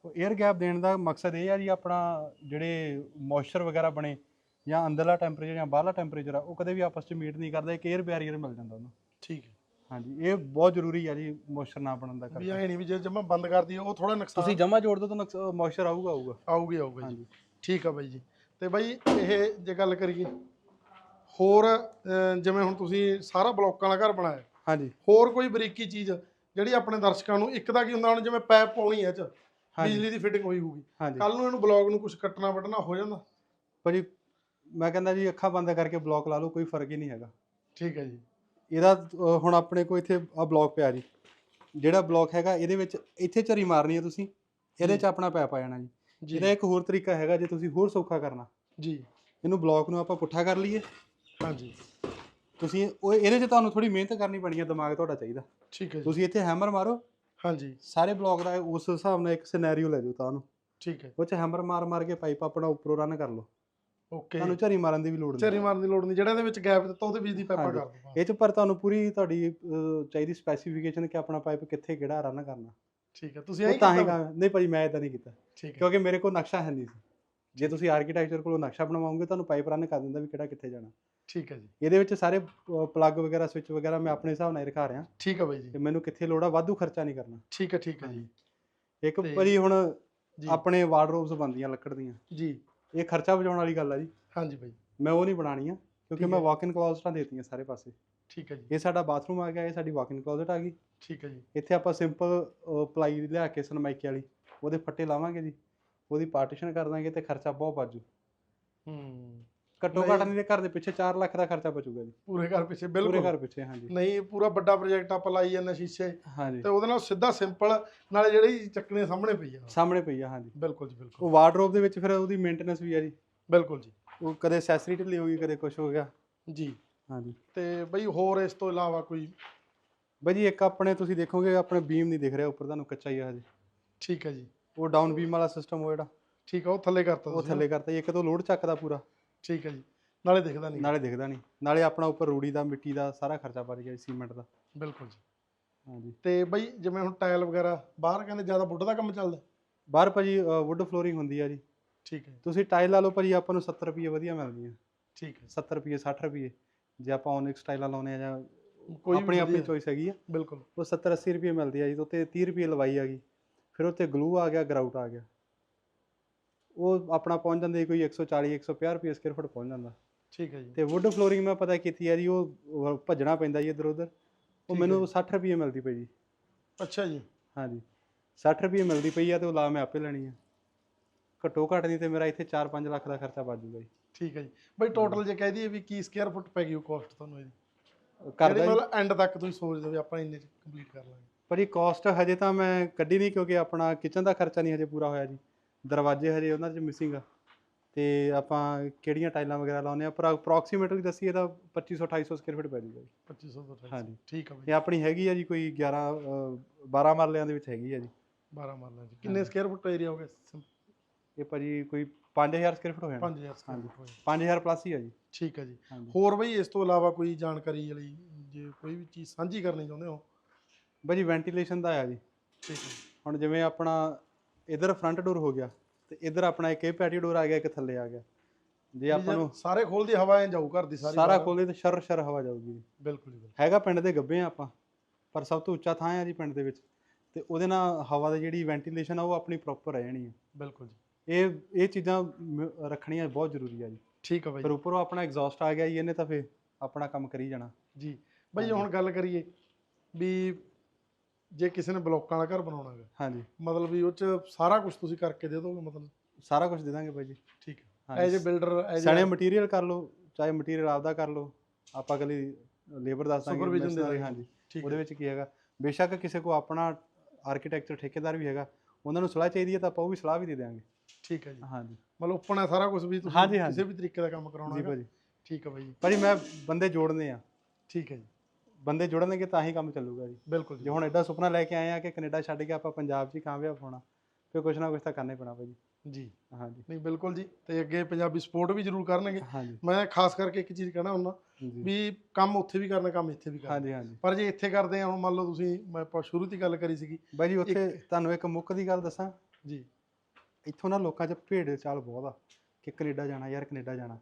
에ਅਰ ਗੈਪ ਦੇਣ ਦਾ ਮਕਸਦ ਇਹ ਆ ਜੀ ਆਪਣਾ ਜਿਹੜੇ ਮੋਇਸਚਰ ਵਗੈਰਾ ਬਣੇ ਜਾਂ ਅੰਦਰਲਾ ਟੈਂਪਰੇਚਰ ਜਾਂ ਬਾਹਰਲਾ ਟੈਂਪਰੇਚਰ ਆ ਉਹ ਕਦੇ ਵੀ ਆਪਸ 'ਚ ਮੀਟ ਨਹੀਂ ਕਰਦਾ ਇੱਕ 에ਅਰ ਬੈਰੀਅਰ ਮਿਲ ਜਾਂਦਾ ਉਹਨੂੰ। ਠੀਕ ਹੈ। ਹਾਂਜੀ ਇਹ ਬਹੁਤ ਜ਼ਰੂਰੀ ਆ ਜੀ ਮੋਇਸਚਰ ਨਾ ਬਣਨ ਦਾ ਵੀ ਐ ਨਹੀਂ ਵੀ ਜੇ ਜਮਾ ਬੰਦ ਕਰ ਦਈਏ ਉਹ ਥੋੜਾ ਨੁਕਸਾਨ ਤੁਸੀਂ ਜਮਾ ਜੋੜ ਦੋ ਤਾਂ ਮੋਇਸਚਰ ਆਊਗਾ ਆਊਗਾ। ਆਊਗੀ ਆਊਗਾ ਜੀ। ਹਾਂਜੀ। ਠੀਕ ਆ ਬਾਈ ਜੀ। ਤੇ ਬਾਈ ਇਹ ਜੇ ਗੱਲ ਕਰੀਏ ਹੋਰ ਜਿਵੇਂ ਹੁਣ ਤੁਸੀਂ ਸਾਰਾ ਬਲੋਕਾਂ ਵਾਲਾ ਘਰ ਬਣਾਇਆ। ਹਾਂਜੀ। ਹੋਰ ਕੋਈ ਬਰੀਕੀ ਚੀਜ਼ ਜਿਹੜੀ ਆਪਣੇ ਦਰਸ਼ਕਾਂ ਨੂੰ ਇੱਕ ਤਾਂ ਕੀ ਹੁੰਦਾ ਹੁਣ ਜਿਵੇਂ ਪੈਪ ਪਾਉਣੀ ਹੈ ਚ। ਬਿਜਲੀ ਦੀ ਫਿਟਿੰਗ ਹੋਈ ਹੋਊਗੀ। ਹਾਂਜੀ। ਕੱਲ ਨੂੰ ਇਹਨੂੰ ਬਲੌਗ ਨੂੰ ਕੁਝ ਕੱਟਣਾ ਵੱਢਣਾ ਹੋ ਜਾਂਦਾ? ਭਾਜੀ ਮੈਂ ਕਹਿੰਦਾ ਜੀ ਅੱਖਾਂ ਬੰਦ ਕਰਕੇ ਬਲੌਕ ਲਾ ਲਓ ਕੋਈ ਫ਼ਰਕ ਹੀ ਨਹੀਂ ਹੈਗਾ। ਠੀਕ ਹੈ ਜੀ। ਇਹਦਾ ਹੁਣ ਆਪਣੇ ਕੋਲ ਇੱਥੇ ਆ ਬਲੌਕ ਪਿਆ ਜੀ। ਜਿਹੜਾ ਬਲੌਕ ਹੈਗਾ ਇਹਦੇ ਵਿੱਚ ਇੱਥੇ ਝਰੀ ਮਾਰਨੀ ਹੈ ਤੁਸੀਂ। ਇਹਦੇ 'ਚ ਆਪਣਾ ਪੈਪ ਆ ਜਾਣਾ ਜੀ। ਇਹਦਾ ਇੱਕ ਹੋਰ ਤਰੀਕਾ ਹੈਗਾ ਜੇ ਤੁਸੀਂ ਹੋਰ ਸੌਖਾ ਕਰਨਾ। ਜੀ। ਇਹਨੂੰ ਬਲੌਕ ਨੂੰ ਆਪਾਂ ਪੁੱਠਾ ਕਰ ਲਈਏ। ਹਾਂਜੀ। ਤੁਸੀਂ ਉਹ ਇਹਦੇ 'ਚ ਤੁਹਾਨੂੰ ਥੋੜੀ ਮਿਹਨਤ ਕਰਨੀ ਪੈਣੀ ਹੈ ਦਿਮਾਗ ਤੁਹਾਡਾ ਚਾਹੀਦਾ। ਠੀਕ ਹੈ ਜੀ। ਤੁਸੀਂ ਇੱਥੇ ਹੈਮਰ ਮਾਰੋ ਹਾਂਜੀ। ਸਾਰੇ ਬਲੌਕ ਦਾ ਉਸ ਹਿਸਾਬ ਨਾਲ ਇੱਕ ਸਿਨੈਰੀਓ ਲੈ ਜਾਓ ਤਾਂ ਉਹਨੂੰ ਠੀਕ ਹੈ। ਉਹ 'ਚ ਹੈਮਰ ਮਾਰ ਮਾਰ ਕੇ ਪਾਈਪ ਆਪਣਾ ਉੱਪਰੋਂ ਰਨ ਕਰ ਲਓ। ਓਕੇ। ਤੁਹਾਨੂੰ ਝਰੀ ਮਾਰਨ ਦੀ ਵੀ ਲੋੜ ਨਹੀਂ। ਚਰੀ ਮਾਰਨ ਦੀ ਲੋੜ ਨਹੀਂ। ਜਿਹੜਾ ਇਹਦੇ ਵਿੱਚ ਗੈਪ ਦਿੱਤਾ ਉਹਦੇ ਵਿੱਚ ਦੀ ਹਾਂਜੀ। ਕਰ ਦੋ ਇਹ 'ਚ ਪਰ ਤੁਹਾਨੂੰ ਪੂਰੀ ਤੁਹਾਡੀ ਅਹ, ਚਾਹੀਦੀ ਸਪੈਸੀਫਿਕੇਸ਼ਨ ਕਿ ਆਪਣਾ ਪਾਈਪ ਕਿੱਥੇ ਕਿਹੜਾ ਰਨ ਕਰਨਾ। ਠੀਕ ਹੈ। ਤੁਸੀਂ ਉਹ ਤਾਂ ਹੀ ਕੀਤਾ? ਗਾ- ਨਹੀਂ ਭਾਜੀ ਮੈਂ ਇਦਾਂ ਨਹੀਂ ਕੀਤਾ। ਠੀਕ ਹੈ। ਕਿਉਂਕਿ ਮੇਰੇ ਕੋਲ ਨਕਸ਼ਾ ਹੈ ਨਹੀਂ ਸੀ। ਜੇ ਤੁਸੀਂ ਆਰਕੀਟੈਕਚਰ ਕੋਲੋਂ ਨਕਸ਼ਾ ਬਣਵਾਓਗੇ ਤੁਹਾਨੂੰ ਪਾਈਪ ਰਨ ਕਰ ਦਿੰਦਾ ਵੀ ਕਿਹੜਾ ਕਿੱਥੇ ਜਾਣਾ। ਠੀਕ ਹੈ ਜੀ। ਇਹਦੇ ਵਿੱਚ ਸਾਰੇ ਪਲੱਗ ਵਗੈਰਾ ਸਵਿਚ ਵਗੈਰਾ ਮੈਂ ਆਪਣੇ ਹਿਸਾਬ ਨਾਲ ਹੀ ਰਖਾ ਰਿਹਾ। ਠੀਕ ਹੈ ਬਾਈ ਜੀ। ਕਿ ਮੈਨੂੰ ਕਿੱਥੇ ਲੋੜ ਆ ਵਾਧੂ ਖਰਚਾ ਨਹੀਂ ਕਰਨਾ। ਠੀਕ ਹੈ ਠੀਕ ਹੈ ਜੀ। ਇੱਕ ਤੇ- ਭਾਜੀ ਹੁਣ ਆਪਣੇ ਵਾਰਡਰੋਬਸ ਬਣਦੀਆਂ ਲੱਕੜ ਦੀਆਂ। ਜੀ। ਇਹ ਖਰਚਾ ਬਚਾਉਣ ਵਾਲੀ ਗੱਲ ਆ ਜੀ। ਹਾਂਜੀ ਬਾਈ। ਮੈਂ ਉਹ ਨਹੀਂ ਬਣਾਉਣੀਆਂ ਕਿਉਂਕਿ ਠੀਕ ਮੈਂ ਹੈ। ਵਾਕ-ਇਨ ਕਲੋਜ਼ਟਾਂ ਦੇਤੀਆਂ ਸਾਰੇ ਪਾਸੇ। ਠੀਕ ਹੈ ਜੀ। ਇਹ ਸਾਡਾ ਬਾਥਰੂਮ ਆ ਗਿਆ ਇਹ ਸਾਡੀ ਵਾਕ-ਇਨ ਕਲੋਜ਼ਟ ਆ ਗਈ। ਠੀਕ ਹੈ ਜੀ। ਇੱਥੇ ਆਪਾਂ ਸਿੰਪਲ ਪਲਾਈ ਲਿਆ ਕੇ ਸਨਮਾਈਕੇ ਵਾਲੀ ਉਹਦੇ ਫੱਟੇ ਲਾਵਾਂਗੇ ਜੀ। ਉਹਦੀ ਪਾਰਟੀਸ਼ਨ ਕਰ ਦਾਂਗੇ ਤੇ ਖਰਚਾ ਬਹੁਤ ਬਾਜੂ ਹੂੰ। ਘੱਟੋ। ਘੱਟ ਨਹੀਂ ਤੇ ਘਰ ਦੇ ਪਿੱਛੇ 4 ਲੱਖ ਦਾ ਖਰਚਾ ਬਚੂਗਾ ਜੀ। ਪੂਰੇ ਘਰ ਪਿੱਛੇ ਪੂਰੇ ਬਿਲਕੁਲ। ਘਰ ਪਿੱਛੇ ਹਾਂਜੀ। ਨਹੀਂ ਪੂਰਾ ਵੱਡਾ ਪ੍ਰੋਜੈਕਟ ਆਪਾਂ ਲਾਈ ਜਾਂਦੇ ਸ਼ੀਸ਼ੇ। ਹਾਂਜੀ। ਤੇ ਉਹਦੇ ਨਾਲ ਸਿੱਧਾ ਸਿੰਪਲ ਨਾਲੇ ਜਿਹੜੀ ਚੱਕਣੇ ਸਾਹਮਣੇ ਪਈ ਆ। ਸਾਹਮਣੇ ਪਈ ਆ ਹਾਂਜੀ। ਬਿਲਕੁਲ ਜੀ ਬਿਲਕੁਲ। ਉਹ ਵਾਰਡਰੋਬ ਦੇ ਵਿੱਚ ਫਿਰ ਉਹਦੀ ਮੇਨਟੇਨੈਂਸ ਵੀ ਆ ਜੀ। ਬਿਲਕੁਲ ਜੀ। ਉਹ ਕਦੇ ਅਸੈਸਰੀ ਢਿੱਲੀ ਹੋ ਗਈ ਕਦੇ ਕੁਝ ਹੋ ਗਿਆ। ਜੀ। ਹਾਂਜੀ। ਤੇ ਬਈ ਹੋਰ ਇਸ ਤੋਂ ਇਲਾਵਾ ਕੋਈ? ਬਾਈ ਜੀ ਇੱਕ ਆਪਣੇ ਤੁਸੀਂ ਦੇਖੋਗੇ ਆਪਣੇ ਬੀਮ ਨਹੀਂ ਦਿਖ ਰਿਹਾ ਉੱਪਰ ਤੁਹਾਨੂੰ ਕੱਚਾ ਹੀ ਆ ਹਜੇ। ਠੀਕ ਹੈ ਜੀ। ਉਹ ਡਾਊਨ ਬੀਮ ਵਾਲਾ ਸਿਸਟਮ ਉਹ ਜਿਹੜਾ। ਠੀਕ ਆ ਉਹ ਥੱਲੇ ਕਰਤਾ ਉਹ ਤੁਸੀਂ ਥੱਲੇ ਕਰਤਾ ਜੀ ਇੱਕ ਤਾਂ ਲੋਡ ਚੱਕਦਾ ਪੂਰਾ। ਠੀਕ ਹੈ ਜੀ। ਨਾਲੇ ਦਿਖਦਾ ਨਹੀਂ। ਨਾਲੇ ਦਿਖਦਾ ਨਹੀਂ। ਨਾਲੇ ਆਪਣਾ ਉੱਪਰ ਰੂੜੀ ਦਾ ਮਿੱਟੀ ਦਾ ਸਾਰਾ ਖਰਚਾ ਭਰ ਗਿਆ ਸੀਮੈਂਟ ਦਾ। ਬਿਲਕੁਲ ਜੀ। ਹਾਂਜੀ। ਤੇ ਬਈ ਜਿਵੇਂ ਹੁਣ ਟਾਇਲ ਵਗੈਰਾ ਬਾਹਰ ਕਹਿੰਦੇ ਜ਼ਿਆਦਾ ਵੁੱਡ ਦਾ ਕੰਮ ਚੱਲਦਾ? ਬਾਹਰ ਭਾਜੀ ਵੁੱਡ ਫਲੋਰਿੰਗ ਹੁੰਦੀ ਆ ਜੀ। ਠੀਕ ਹੈ ਤੁਸੀਂ ਟਾਈਲ ਲਾ ਲਓ ਭਾਜੀ ਆਪਾਂ ਨੂੰ 70 ਰੁਪਏ ਵਧੀਆ ਮਿਲਦੀਆਂ। ਠੀਕ ਹੈ 70 ਰੁਪਏ 60 ਰੁਪਏ ਜੇ ਆਪਾਂ ਓਨਿਕਸ ਟਾਈਲਾਂ ਲਾਉਨੇ ਆ ਜਾਂ ਕੋਈ ਆਪਣੀ ਆਪਣੀ। ਚੋਇਸ ਹੈਗੀ ਆ ਬਿਲਕੁਲ। ਉਹ 70 80 ਰੁਪਏ ਮਿਲਦੀ ਆ ਜੀ ਤੇ ਉੱਤੇ 30 ਰੁਪਏ ਲਵਾਈ ਆ ਗਈ। ਫਿਰ ਉੱਤੇ ਗਲੂ ਆ ਗਿਆ ਗਰਾਊਟ ਆ ਗਿਆ। ਉਹ ਆਪਣਾ ਪਹੁੰਚ ਜਾਂਦੇ ਜੀ ਕੋਈ 140 150 ਰੁਪਏ ਸਕੁਅਰ ਫੁੱਟ ਪਹੁੰਚ ਜਾਂਦਾ। ਠੀਕ ਹੈ ਜੀ। ਤੇ ਵੁੱਡ ਫਲੋਰਿੰਗ ਮੈਂ ਪਤਾ ਕੀਤੀ ਆ ਜੀ ਉਹ ਭੱਜਣਾ ਪੈਂਦਾ ਜੀ ਇੱਧਰ ਉੱਧਰ। ਉਹ ਹੈ ਮੈਨੂੰ ਜੀ। 60 ਰੁਪਏ ਮਿਲਦੀ ਪਈ ਜੀ। ਅੱਛਾ ਜੀ। ਹਾਂਜੀ। 60 ਰੁਪਏ ਮਿਲਦੀ ਪਈ ਆ ਤੇ ਉਹ ਲਾ ਮੈਂ ਆਪੇ ਲੈਣੀ ਆ। ਘੱਟੋ ਘੱਟ ਨਹੀਂ ਤੇ ਮੇਰਾ ਇੱਥੇ 4-5 ਲੱਖ ਦਾ ਖਰਚਾ ਬਚ ਜੂਗਾ ਜੀ। ਠੀਕ ਹੈ ਜੀ। ਬਈ ਟੋਟਲ ਜੇ ਕਹਿ ਦਈਏ ਵੀ ਕੀ ਸਕੁਅਰ ਫੁੱਟ ਪੈ ਗਈ ਉਹ ਕਾਸਟ ਤੁਹਾਨੂੰ ਇਹਦੀ। ਕਰਦਾ ਇਹਦੀ ਜੀ ਮਤਲਬ ਐਂਡ ਤੱਕ ਤੁਸੀਂ ਸੋਚਦੇ ਹੋ ਵੀ ਆਪਾਂ ਇੰਨੇ ਚ ਕੰਪਲੀਟ ਕਰ ਲਾਂਗੇ। ਪਰ ਇਹ ਕਾਸਟ ਹਜੇ ਤਾਂ ਮੈਂ ਕੱਢੀ ਨਹੀਂ ਕਿਉਂਕਿ ਆਪਣਾ ਕਿਚਨ ਦਾ ਖਰਚਾ ਨਹੀਂ ਹਜੇ ਪੂਰਾ ਹੋਇਆ ਜੀ। ਦਰਵਾਜ਼ੇ ਹਜੇ ਉਹਨਾਂ 'ਚ ਮਿਸਿੰਗ ਆ। ਤੇ ਆਪਾਂ ਕਿਹੜੀਆਂ ਟਾਈਲਾਂ ਵਗੈਰਾ ਲਾਉਂਦੇ ਆ? ਪਰ ਅਪਰੋਕਸੀਮੇਟਲੀ ਦੱਸੀਏ ਤਾਂ 2500 2800 ਸਕੁਅਰ ਫੁੱਟ ਪੈ ਜੂਗਾ ਜੀ। 2500 ਤੋਂ 2800 ਹਾਂਜੀ। ਠੀਕ ਇਹ ਬਈ। ਆਪਣੀ ਹੈਗੀ ਆ ਜੀ ਕੋਈ 11 ਅ, 12 ਮਰਲਿਆਂ ਦੇ ਵਿੱਚ ਹੈਗੀ ਆ ਜੀ। 12 ਮਰਲਾਂ ਚ ਕਿੰਨੇ ਸਕੁਅਰ ਫੁੱਟ ਏਰੀਆ ਹੋ ਗਿਆ ਇਹ ਭਾਜੀ ਕੋਈ 5000 ਸਕੁਅਰ ਫੁੱਟ ਹੋ ਜਾਣਾ। 5000 ਸਕੁਅਰ ਹਾਂਜੀ। ਫੁੱਟ ਹੋਇਆ 5000 ਪਲੱਸ ਹੀ ਆ ਜੀ। ਠੀਕ ਹੈ ਜੀ। ਹਾਂਜੀ। ਹੋਰ ਬਈ ਇਸ ਤੋਂ ਇਲਾਵਾ ਕੋਈ ਜਾਣਕਾਰੀ ਲਈ ਜੇ ਕੋਈ ਵੀ ਚੀਜ਼ ਸਾਂਝੀ ਕਰਨੀ ਚਾਹੁੰਦੇ ਹੋ? ਭਾਜੀ ਵੈਂਟੀਲੇਸ਼ਨ ਦਾ ਆ ਜੀ। ਠੀਕ ਹੈ ਹੁਣ ਜਿਵੇਂ ਆਪਣਾ ਇਧਰ ਫਰੰਟ ਡੋਰ ਹੋ ਗਿਆ ਤੇ ਇਧਰ ਆਪਣਾ ਇੱਕ ਇਹ ਪੈਟੀ ਡੋਰ ਆ ਗਿਆ ਇੱਕ ਥੱਲੇ ਆ ਗਿਆ। ਜੇ ਆਪਾਂ ਨੂੰ ਸਾਰੇ ਖੋਲਦੀ ਹਵਾ ਐ ਜਾਊ ਘਰ ਦੀ ਸਾਰੀ ਸਾਰਾ ਬਾਹਰ। ਖੋਲੇ ਤੇ ਸ਼ਰ ਸ਼ਰ ਹਵਾ ਜਾਊਗੀ। ਬਿਲਕੁਲ ਜੀ। ਹੈਗਾ ਪਿੰਡ ਦੇ ਗੱਬੇ ਆ ਆਪਾਂ ਪਰ ਸਭ ਤੋਂ ਉੱਚਾ ਥਾਂ ਆ ਜੀ ਪਿੰਡ ਦੇ ਵਿੱਚ। ਤੇ ਉਹਦੇ ਨਾਲ ਹਵਾ ਦੀ ਜਿਹੜੀ ਵੈਂਟੀਲੇਸ਼ਨ ਆ ਉਹ ਆਪਣੀ ਪ੍ਰੋਪਰ ਰਹਿ ਜਾਣੀ ਹੈ ਬਿਲਕੁਲ ਜੀ। ਇਹ ਇਹ ਚੀਜ਼ਾਂ ਰੱਖਣੀਆਂ ਬਹੁਤ ਜ਼ਰੂਰੀ ਆ ਜੀ। ਠੀਕ ਹੈ ਬਾਈ। ਫਿਰ ਉੱਪਰੋਂ ਆਪਣਾ ਐਗਜ਼ੌਸਟ ਆ ਗਿਆ ਜੀ ਇਹਨੇ ਤਾਂ ਫਿਰ ਆਪਣਾ ਕੰਮ ਕਰੀ ਜਾਣਾ। ਜੀ। ਬਾਈ ਹੁਣ ਗੱਲ ਕਰੀਏ ਵੀ ਜੇ ਕਿਸੇ ਨੇ ਬਲੋਕਾਂ ਵਾਲਾ ਘਰ ਬਣਾਉਣਾ ਹੈ ਹਾਂਜੀ। ਮਤਲਬ ਵੀ ਉਹ ਚ ਸਾਰਾ ਕੁਝ ਤੁਸੀਂ ਕਰਕੇ ਦੇ ਦੋਗੇ ਮਤਲਬ? ਸਾਰਾ ਕੁਝ ਦੇ ਦਾਂਗੇ ਬਾਈ ਜੀ। ਠੀਕ ਹੈ। ਐਜ ਅ ਬਿਲਡਰ ਐਜ ਸਣੇ ਮਟੀਰੀਅਲ ਕਰ ਲਓ ਚਾਹੇ ਮਟੀਰੀਅਲ ਆਪਦਾ ਕਰ ਲਓ ਆਪਾਂ ਅਗਲੀ ਲੇਬਰ ਦੱਸ ਦਾਂਗੇ Supervision ਦੇ ਦਾਂਗੇ। ਹਾਂਜੀ। ਠੀਕ ਉਹਦੇ ਹੈ ਵਿੱਚ ਕੀ ਹੈਗਾ? ਬੇਸ਼ੱਕ ਕਿਸੇ ਕੋ ਆਪਣਾ ਆਰਕੀਟੈਕਚਰ ਠੇਕੇਦਾਰ ਵੀ ਹੈਗਾ ਉਹਨਾਂ ਨੂੰ ਸਲਾਹ ਚਾਹੀਦੀ ਹੈ ਤਾਂ ਆਪਾਂ ਉਹ ਵੀ ਸਲਾਹ ਵੀ ਦੇ ਦਿਆਂਗੇ। ਠੀਕ ਹੈ ਜੀ। ਹਾਂਜੀ। ਮਤਲਬ ਓਪਨ ਹੈ ਸਾਰਾ ਕੁਝ ਵੀ ਤੁਸੀਂ। ਕਿਸੇ ਵੀ ਤਰੀਕੇ ਦਾ ਕੰਮ ਕਰਾਉਣਾ ਜੀ ਹੈਗਾ। ਭਾਜੀ। ਠੀਕ ਹੈ ਜੀ। ਭਾਜੀ ਮੈਂ ਬੰਦੇ ਜੋੜਨੇ ਆ। ਠੀਕ ਹੈ ਜੀ। ਬੰਦੇ ਜੋੜਨਗੇ ਤਾਂ ਹੀ ਕੰਮ ਚੱਲੂਗਾ ਜੀ। ਬਿਲਕੁਲ ਜੀ। ਜੇ ਹੁਣ ਐਡਾ ਸੁਪਨਾ ਲੈ ਕੇ ਆਏ ਆ ਕਿ ਕੈਨੇਡਾ ਛੱਡ ਕੇ ਆਪਾਂ ਪੰਜਾਬ 'ਚ ਹੀ ਕਾਮਯਾਬ ਹੋਣਾ ਫਿਰ ਕੁਛ ਨਾ ਕੁਛ ਤਾਂ ਕਰਨਾ ਹੀ ਪੈਣਾ ਭਾਜੀ। ਜੀ। ਹਾਂਜੀ ਨਹੀਂ ਬਿਲਕੁਲ ਜੀ। ਤੇ ਅੱਗੇ ਪੰਜਾਬੀ ਸਪੋਰਟ ਵੀ ਜ਼ਰੂਰ ਕਰਨਗੇ। ਹਾਂਜੀ ਮੈਂ ਖਾਸ ਕਰਕੇ ਇੱਕ ਚੀਜ਼ ਕਹਿਣਾ ਹੁੰਦਾ ਜੀ। ਵੀ ਕੰਮ ਉੱਥੇ ਵੀ ਕਰਨਾ ਕੰਮ ਇੱਥੇ ਵੀ ਕਰਨਾ। ਹਾਂਜੀ ਹਾਂਜੀ ਪਰ ਜੇ ਇੱਥੇ ਕਰਦੇ ਆ ਹੁਣ ਮੰਨ ਲਓ ਤੁਸੀਂ ਮੈਂ ਆਪਾਂ ਸ਼ੁਰੂ ਦੀ ਗੱਲ ਕਰੀ ਸੀਗੀ। ਬਾਈ ਜੀ ਉੱਥੇ ਤੁਹਾਨੂੰ ਇੱਕ ਮੁੱਕ ਦੀ ਗੱਲ ਦੱਸਾਂ। ਜੀ। ਇੱਥੋਂ ਨਾ ਲੋਕਾਂ 'ਚ ਭੇਡ ਚਾਲ ਬਹੁਤ ਆ ਕਿ ਕੈਨੇਡਾ ਜਾਣਾ ਯਾਰ ਕੈਨੇਡਾ ਜਾਣਾ।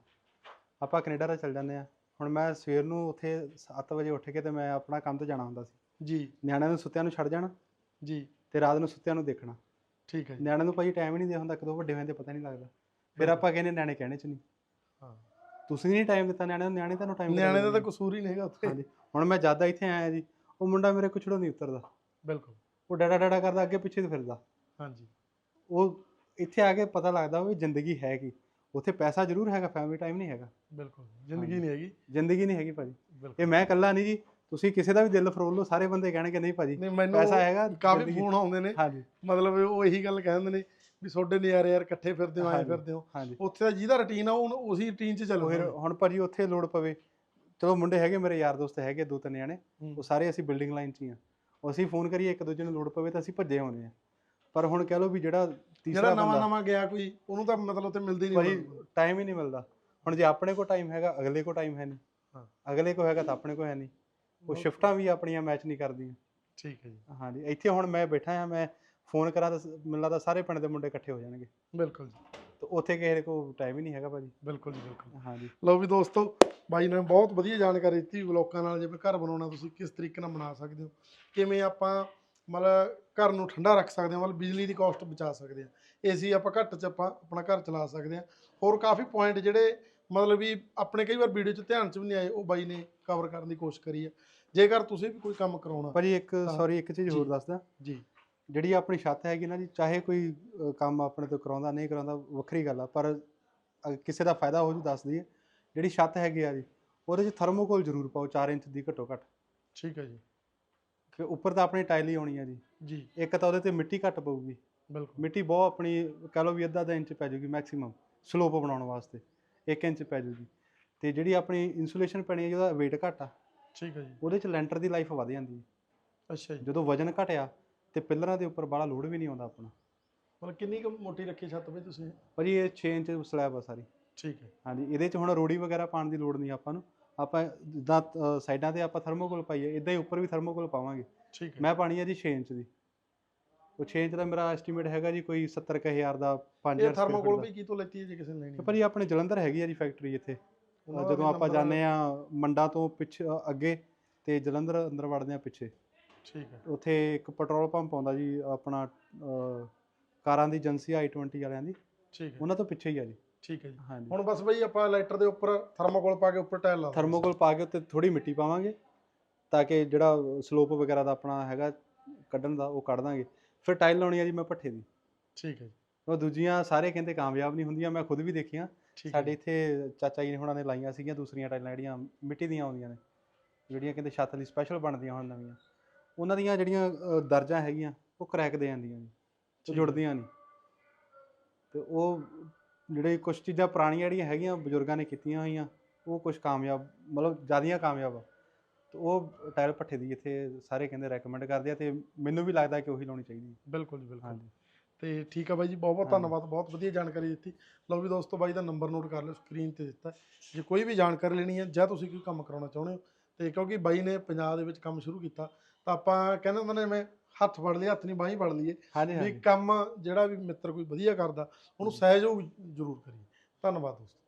ਆਪਾਂ ਕੈਨੇਡਾ ਤਾਂ ਚੱਲ ਜਾਂਦੇ ਆ। ਹੁਣ ਮੈਂ ਸਵੇਰ ਨੂੰ ਉੱਥੇ 7 ਵਜੇ ਉੱਠ ਕੇ ਤੇ ਮੈਂ ਆਪਣਾ ਕੰਮ ਤੇ ਜਾਣਾ ਹੁੰਦਾ ਸੀ। ਜੀ। ਨਿਆਣਿਆਂ ਨੂੰ ਸੁੱਤਿਆਂ ਨੂੰ ਛੱਡ ਜਾਣਾ ਜੀ। ਤੇ ਰਾਤ ਨੂੰ ਸੁੱਤਿਆਂ ਨੂੰ ਦੇਖਣਾ। ਠੀਕ ਹੈ ਜੀ। ਨਿਆਣਿਆਂ ਨੂੰ ਭਾਈ ਟਾਈਮ ਹੀ ਨਹੀਂ ਦੇ ਹੁੰਦਾ ਕਦੋਂ ਵੱਡੇ ਹੋਏ ਤੇ ਪਤਾ ਨਹੀਂ ਲੱਗਦਾ। ਫਿਰ ਆਪਾਂ ਕਹਿੰਦੇ ਨਿਆਣੇ ਕਹਿਣੇ ਚ ਨਹੀਂ। ਹਾਂ। ਤੁਸੀਂ ਨਹੀਂ ਟਾਈਮ ਦਿੱਤਾ ਨਿਆਣਿਆਂ ਨੂੰ ਨਿਆਣੇ ਤੁਹਾਨੂੰ ਟਾਈਮ ਨਿਆਣੇ ਦਾ ਤਾਂ ਕਸੂਰ ਹੀ ਨਹੀਂ ਹੈਗਾ ਉੱਥੇ। ਹਾਂਜੀ। ਹੁਣ ਮੈਂ ਜ਼ਿਆਦਾ ਇੱਥੇ ਆਇਆ ਜੀ ਉਹ ਮੁੰਡਾ ਮੇਰੇ ਕੁਛੜੋਂ ਨਹੀਂ ਉਤਰਦਾ। ਬਿਲਕੁਲ। ਉਹ ਡਾਡਾ ਡਾਡਾ ਕਰਦਾ ਅੱਗੇ ਪਿੱਛੇ ਫਿਰਦਾ। ਹਾਂਜੀ। ਉਹ ਇੱਥੇ ਆ ਕੇ ਪਤਾ ਲੱਗਦਾ ਵੀ ਜ਼ਿੰਦਗੀ ਹੈ ਕੀ। ਉੱਥੇ ਪੈਸਾ ਜ਼ਰੂਰ ਹੈਗਾ ਫੈਮਿਲੀ ਟਾਈਮ ਨਹੀਂ ਹੈਗਾ। ਬਿਲਕੁਲ ਜ਼ਿੰਦਗੀ ਨਹੀਂ ਹੈਗੀ। ਜ਼ਿੰਦਗੀ ਨਹੀਂ ਹੈਗੀ ਭਾਜੀ। ਬਿਲਕੁਲ। ਇਹ ਮੈਂ ਇਕੱਲਾ ਨਹੀਂ ਜੀ ਤੁਸੀਂ ਕਿਸੇ ਦਾ ਵੀ ਦਿਲ ਫਰੋਲ ਲਓ ਸਾਰੇ ਬੰਦੇ ਕਹਿਣਗੇ ਨਹੀਂ ਭਾਜੀ ਪੈਸਾ ਹੈਗਾ ਕਾਫੀ ਫੋਨ ਆਉਂਦੇ ਨੇ। ਹਾਂਜੀ। ਮਤਲਬ ਉਹ ਇਹੀ ਗੱਲ ਕਹਿੰਦੇ ਨੇ ਵੀ ਤੁਹਾਡੇ ਨਜ਼ਾਰੇ ਯਾਰ ਇਕੱਠੇ ਫਿਰਦੇ ਹੋ ਆਏ। ਫਿਰਦੇ ਹੋ। ਉੱਥੇ ਦਾ ਜਿਹਦਾ ਰੁਟੀਨ ਆ ਉਹ ਉਸੇ ਰੁਟੀਨ 'ਚ ਚੱਲੋ। ਫਿਰ ਹੁਣ ਭਾਜੀ ਉੱਥੇ ਲੋੜ ਪਵੇ। ਚਲੋ ਮੁੰਡੇ ਹੈਗੇ ਮੇਰੇ ਯਾਰ ਦੋਸਤ ਹੈਗੇ ਦੋ ਤਿੰਨ ਜਾਣੇ। ਉਹ ਸਾਰੇ ਅਸੀਂ ਬਿਲਡਿੰਗ ਲਾਈਨ 'ਚ ਹੀ ਆ। ਅਸੀਂ ਫੋਨ ਕਰੀਏ ਇੱਕ ਦੂਜੇ ਨੂੰ ਲੋੜ ਪਵੇ ਤਾਂ ਅਸੀਂ ਭੱਜੇ ਆਉਨੇ ਆ। ਪਰ ਹੁਣ ਕਹਿ ਲਓ ਵੀ ਜਿਹੜਾ ਜਿਹੜਾ ਨਵਾਂ ਨਵਾਂ ਗਿਆ ਕੋਈ ਉਹਨੂੰ ਤਾਂ ਮਤਲਬ ਉੱਥੇ ਮਿਲਦੀ ਨਹੀਂ ਭਾਜੀ ਟਾਈਮ ਹੀ ਨਹੀਂ ਮਿਲਦਾ। ਹੁਣ ਜੇ ਆਪਣੇ ਕੋਲ ਟਾਈਮ ਹੈਗਾ ਅਗਲੇ ਕੋਲ ਟਾਈਮ ਹੈ ਨਹੀਂ ਹਾਂ। ਅਗਲੇ ਕੋਲ ਹੈਗਾ ਤਾਂ ਆਪਣੇ ਕੋਲ ਹੈ ਨਹੀਂ ਉਹ ਸ਼ਿਫਟਾਂ ਵੀ ਆਪਣੀਆਂ ਮੈਚ ਨਹੀਂ ਕਰਦੀਆਂ। ਠੀਕ ਹੈ ਜੀ। ਹਾਂਜੀ ਇੱਥੇ ਹੁਣ ਮੈਂ ਬੈਠਾ ਆ ਮੈਂ ਫੋਨ ਕਰਾਂ ਤਾਂ ਮੈਨੂੰ ਲੱਗਦਾ ਸਾਰੇ ਪਿੰਡ ਦੇ ਮੁੰਡੇ ਇਕੱਠੇ ਹੋ ਜਾਣਗੇ। ਬਿਲਕੁਲ ਜੀ। ਤੇ ਉੱਥੇ ਕਿਸੇ ਕੋਲ ਟਾਈਮ ਹੀ ਨਹੀਂ ਹੈਗਾ ਭਾਜੀ। ਬਿਲਕੁਲ ਜੀ ਬਿਲਕੁਲ। ਹਾਂਜੀ। ਲਓ ਵੀ ਦੋਸਤੋ ਬਾਈ ਨੇ ਬਹੁਤ ਵਧੀਆ ਜਾਣਕਾਰੀ ਦਿੱਤੀ ਲੋਕਾਂ ਨਾਲ ਜਿਵੇਂ ਘਰ ਬਣਾਉਣਾ ਤੁਸੀਂ ਕਿਸ ਤਰੀਕੇ ਨਾਲ ਬਣਾ ਸਕਦੇ ਹੋ। ਕਿਵੇਂ ਆਪਾਂ ਮਤਲਬ ਘਰ ਨੂੰ ਠੰਡਾ ਰੱਖ ਸਕਦੇ ਹਾਂ ਮਤਲਬ ਬਿਜਲੀ ਦੀ ਕਾਸਟ ਬਚਾ ਸਕਦੇ ਹਾਂ। ਏਸੀ ਆਪਾਂ ਘੱਟ ਚ ਆਪਾਂ ਆਪਣਾ ਘਰ ਚਲਾ ਸਕਦੇ ਹਾਂ। ਹੋਰ ਕਾਫੀ ਪੁਆਇੰਟ ਜਿਹੜੇ ਮਤਲਬ ਵੀ ਆਪਣੇ ਕਈ ਵਾਰ ਵੀਡੀਓ 'ਚ ਧਿਆਨ 'ਚ ਵੀ ਨਹੀਂ ਆਏ ਉਹ ਬਾਈ ਨੇ ਕਵਰ ਕਰਨ ਦੀ ਕੋਸ਼ਿਸ਼ ਕਰੀ ਹੈ ਜੇਕਰ ਤੁਸੀਂ ਵੀ ਕੋਈ ਕੰਮ ਕਰਾਉਣਾ ਭਾਜੀ ਇੱਕ ਸੌਰੀ ਇੱਕ ਚੀਜ਼ ਹੋਰ। ਦੱਸਦਾ। ਜੀ। ਜਿਹੜੀ ਆਪਣੀ ਛੱਤ ਹੈਗੀ ਨਾ ਜੀ ਚਾਹੇ ਕੋਈ ਕੰਮ ਆਪਣੇ ਤੋਂ ਕਰਾਉਂਦਾ ਨਹੀਂ ਕਰਾਉਂਦਾ ਵੱਖਰੀ ਗੱਲ ਆ। ਪਰ ਕਿਸੇ ਦਾ ਫਾਇਦਾ ਹੋ ਜੂ ਦੱਸ ਦਈਏ ਜਿਹੜੀ ਛੱਤ ਹੈਗੀ ਆ ਜੀ ਉਹਦੇ 'ਚ ਥਰਮੋਕੋਲ ਜ਼ਰੂਰ ਪਾਓ 4 ਇੰਚ ਦੀ ਘੱਟੋ ਘੱਟ। ਠੀਕ ਹੈ ਜੀ। ਕਿ ਉੱਪਰ ਤਾਂ ਆਪਣੀ ਟਾਈਲ ਹੀ ਆਉਣੀ ਆ ਜੀ। ਜੀ। ਇੱਕ ਤਾਂ ਉਹਦੇ ਤੇ ਮਿੱਟੀ ਘੱਟ ਪਊਗੀ। ਬਿਲਕੁਲ। ਮਿੱਟੀ ਬਹੁਤ ਆਪਣੀ ਕਹ ਲਓ ਵੀ ਅੱਧਾ ਅੱਧਾ ਇੰਚ ਪੈ ਜੂਗੀ ਮੈਕਸਿਮਮ ਸਲੋਪ ਬਣਾਉਣ ਵਾਸਤੇ 1 ਇੰਚ ਪੈ ਜੂਗੀ। ਤੇ ਜਿਹੜੀ ਆਪਣੀ ਇਨਸੂਲੇਸ਼ਨ ਪੈਣੀ ਹੈ ਜੀ, ਉਹਦਾ weight ਘੱਟ ਆ। ਠੀਕ ਹੈ ਜੀ। ਉਹਦੇ 'ਚ ਲੈਂਟਰ ਦੀ ਲਾਈਫ ਵਧ ਜਾਂਦੀ ਹੈ ਅੱਛਾ ਜੀ। ਜਦੋਂ ਵਜਨ ਘਟਿਆ ਤੇ ਪਿੱਲਰਾਂ ਦੇ ਉੱਪਰ ਬਾਹਲਾ ਲੋਡ ਵੀ ਨਹੀਂ ਆਉਂਦਾ ਆਪਣਾ। ਮਤਲਬ ਕਿੰਨੀ ਕੁ ਮੋਟੀ ਰੱਖੀ ਛੱਤ ਬਈ ਤੁਸੀਂ? ਭਾਜੀ ਇਹ 6 ਇੰਚ ਸਲੈਬ ਆ ਸਾਰੀ। ਠੀਕ ਹੈ ਹਾਂਜੀ ਇਹਦੇ 'ਚ ਹੁਣ ਰੋੜੀ ਵਗੈਰਾ ਪਾਉਣ ਦੀ ਲੋੜ ਨਹੀਂ ਆਪਾਂ ਨੂੰ। ਆਪਾਂ ਜਿੱਦਾਂ ਅ, ਸਾਈਡਾਂ ਤੇ ਆਪਾਂ ਥਰਮੋਕੋਲ ਪਾਈਏ ਇਦਾਂ ਹੀ ਉੱਪਰ ਵੀ ਥਰਮੋਕੋਲ ਪਾਵਾਂਗੇ। ਠੀਕ ਹੈ। ਮੈਂ ਪਾਣੀ ਹੈ ਜੀ 6 ਇੰਚ ਦੀ। ਉਹ 6 ਇੰਚ ਦਾ ਮੇਰਾ ਐਸਟੀਮੇਟ ਹੈਗਾ ਜੀ ਕੋਈ 70 ਕੁ ਹਜ਼ਾਰ ਦਾ 5000 ਇਹ ਥਰਮੋਕੋਲ ਵੀ ਕੀ ਤੋਂ ਲੈਤੀ ਹੈ ਜੇ ਕਿਸੇ ਨੇ ਲੈਣੀ ਤੇ ਭਾਜੀ ਆਪਣੇ ਜਲੰਧਰ ਹੈਗੀ ਆ ਜੀ ਫੈਕਟਰੀ ਇੱਥੇ। ਉਹਨਾਂ ਦਾ ਜਦੋਂ ਆਪਾਂ number ਜਾਂਦੇ ਆ ਮੰਡਾ ਤੋਂ ਪਿੱਛੇ ਅ, ਅੱਗੇ ਤੇ ਜਲੰਧਰ ਅੰਦਰ ਵੜਦੇ ਆ ਪਿੱਛੇ। ਠੀਕ ਹੈ। ਉੱਥੇ ਇੱਕ ਪੈਟਰੋਲ ਪੰਪ ਆਉਂਦਾ ਜੀ ਆਪਣਾ ਕਾਰਾਂ ਦੀ ਏਜੰਸੀ i20 ਵਾਲਿਆਂ ਦੀ। ਠੀਕ ਹੈ। ਉਹਨਾਂ ਤੋਂ ਪਿੱਛੇ ਹੀ ਆ ਜੀ। ਠੀਕ ਹੈ ਜੀ। ਹਾਂਜੀ। ਹੁਣ ਬਸ ਬਈ ਆਪਾਂ ਲਾਈਟਰ ਦੇ ਉੱਪਰ ਥਰਮੋਕੋਲ ਪਾ ਕੇ ਉੱਪਰ ਟਾਇਲ ਲਾ। ਥਰਮੋਕੋਲ ਪਾ ਕੇ ਉੱਤੇ ਥੋੜੀ ਮਿੱਟੀ ਪਾਵਾਂਗੇ ਤਾਂ ਕਿ ਜਿਹੜਾ ਸਲੋਪ ਵਗੈਰਾ ਦਾ ਆਪਣਾ ਹੈਗਾ ਕੱਢਣ ਦਾ ਉਹ ਕੱਢ ਦਾਂਗੇ। ਫਿਰ ਟਾਈਲ ਲਾਉਣੀ ਆ ਜੀ ਮੈਂ ਪੱਠੇ ਦੀ। ਠੀਕ ਹੈ ਜੀ। ਉਹ ਦੂਜੀਆਂ ਸਾਰੇ ਕਹਿੰਦੇ ਕਾਮਯਾਬ ਨਹੀਂ ਹੁੰਦੀਆਂ ਮੈਂ ਖੁਦ ਵੀ ਦੇਖੀਆਂ। ਸਾਡੇ ਇੱਥੇ ਚਾਚਾ ਜੀ ਨੇ ਹੁਣਾਂ ਨੇ ਲਾਈਆਂ ਸੀਗੀਆਂ ਦੂਸਰੀਆਂ ਟਾਈਲਾਂ ਜਿਹੜੀਆਂ ਮਿੱਟੀ ਦੀਆਂ ਆਉਂਦੀਆਂ ਨੇ ਜਿਹੜੀਆਂ ਕਹਿੰਦੇ ਛੱਤ ਲਈ ਸਪੈਸ਼ਲ ਬਣਦੀਆਂ ਹੁਣ ਨਵੀਆਂ। ਉਹਨਾਂ ਦੀਆਂ ਜਿਹੜੀਆਂ ਦਰਜਾਂ ਹੈਗੀਆਂ ਉਹ ਕਰੈਕ ਦੇ ਜਾਂਦੀਆਂ ਹੈ। ਜੁੜਦੀਆਂ ਨਹੀਂ। ਤੇ ਉਹ ਜਿਹੜੇ ਕੁਝ ਚੀਜ਼ਾਂ ਪੁਰਾਣੀਆਂ ਜਿਹੜੀਆਂ ਹੈਗੀਆਂ ਬਜ਼ੁਰਗਾਂ ਨੇ ਕੀਤੀਆਂ ਹੋਈਆਂ ਉਹ ਕੁਝ ਕਾਮਯਾਬ ਮਤਲਬ ਜ਼ਿਆਦੀਆਂ ਕਾਮਯਾਬ ਆ। ਤੇ ਉਹ ਟਾਇਲ ਪੱਠੇ ਦੀ ਇੱਥੇ ਸਾਰੇ ਕਹਿੰਦੇ ਰეკਮੈਂਡ ਕਰਦੇ ਆ ਤੇ ਮੈਨੂੰ ਵੀ ਲੱਗਦਾ ਕਿ ਉਹੀ ਲਾਉਣੀ ਚਾਹੀਦੀ ਹੈ ਬਿਲਕੁਲ ਜੀ ਬਿਲਕੁਲ। ਹਾਂਜੀ। ਤੇ ਠੀਕ ਆ ਬਾਈ ਜੀ ਬਹੁਤ ਬਹੁਤ। ਧੰਨਵਾਦ ਬਹੁਤ ਵਧੀਆ ਜਾਣਕਾਰੀ ਦਿੱਤੀ। ਲਓ ਵੀ ਦੋਸਤੋ ਬਾਈ ਦਾ ਨੰਬਰ ਨੋਟ ਕਰ ਲਿਓ ਸਕਰੀਨ ਤੇ ਦਿੱਤਾ। ਜੇ ਕੋਈ ਵੀ ਜਾਣਕਾਰੀ ਲੈਣੀ ਹੈ ਜਾਂ ਤੁਸੀਂ ਕੋਈ ਕੰਮ ਕਰਾਉਣਾ ਚਾਹੁੰਦੇ ਹੋ ਤੇ ਕਿਉਂਕਿ ਬਾਈ ਨੇ ਪੰਜਾਬ ਦੇ ਵਿੱਚ ਕੰਮ ਸ਼ੁਰੂ ਕੀਤਾ ਤਾਂ ਆਪਾਂ ਕਹਿੰਦੇ ਹੁੰਦੇ ਨੇ ਮੈਂ ਹੱਥ ਫੜ ਲਈ ਹੱਥ ਨਹੀਂ ਬਾਹੀਂ ਫੜ ਲਈਏ। ਹਾਂਜੀ ਵੀ ਹਾਂਜੀ। ਕੰਮ ਜਿਹੜਾ ਵੀ ਮਿੱਤਰ ਕੋਈ ਵਧੀਆ ਕਰਦਾ ਉਹਨੂੰ ਸਹਿਯੋਗ ਜ਼ਰੂਰ ਕਰੀਏ। ਧੰਨਵਾਦ ਦੋਸਤੋ।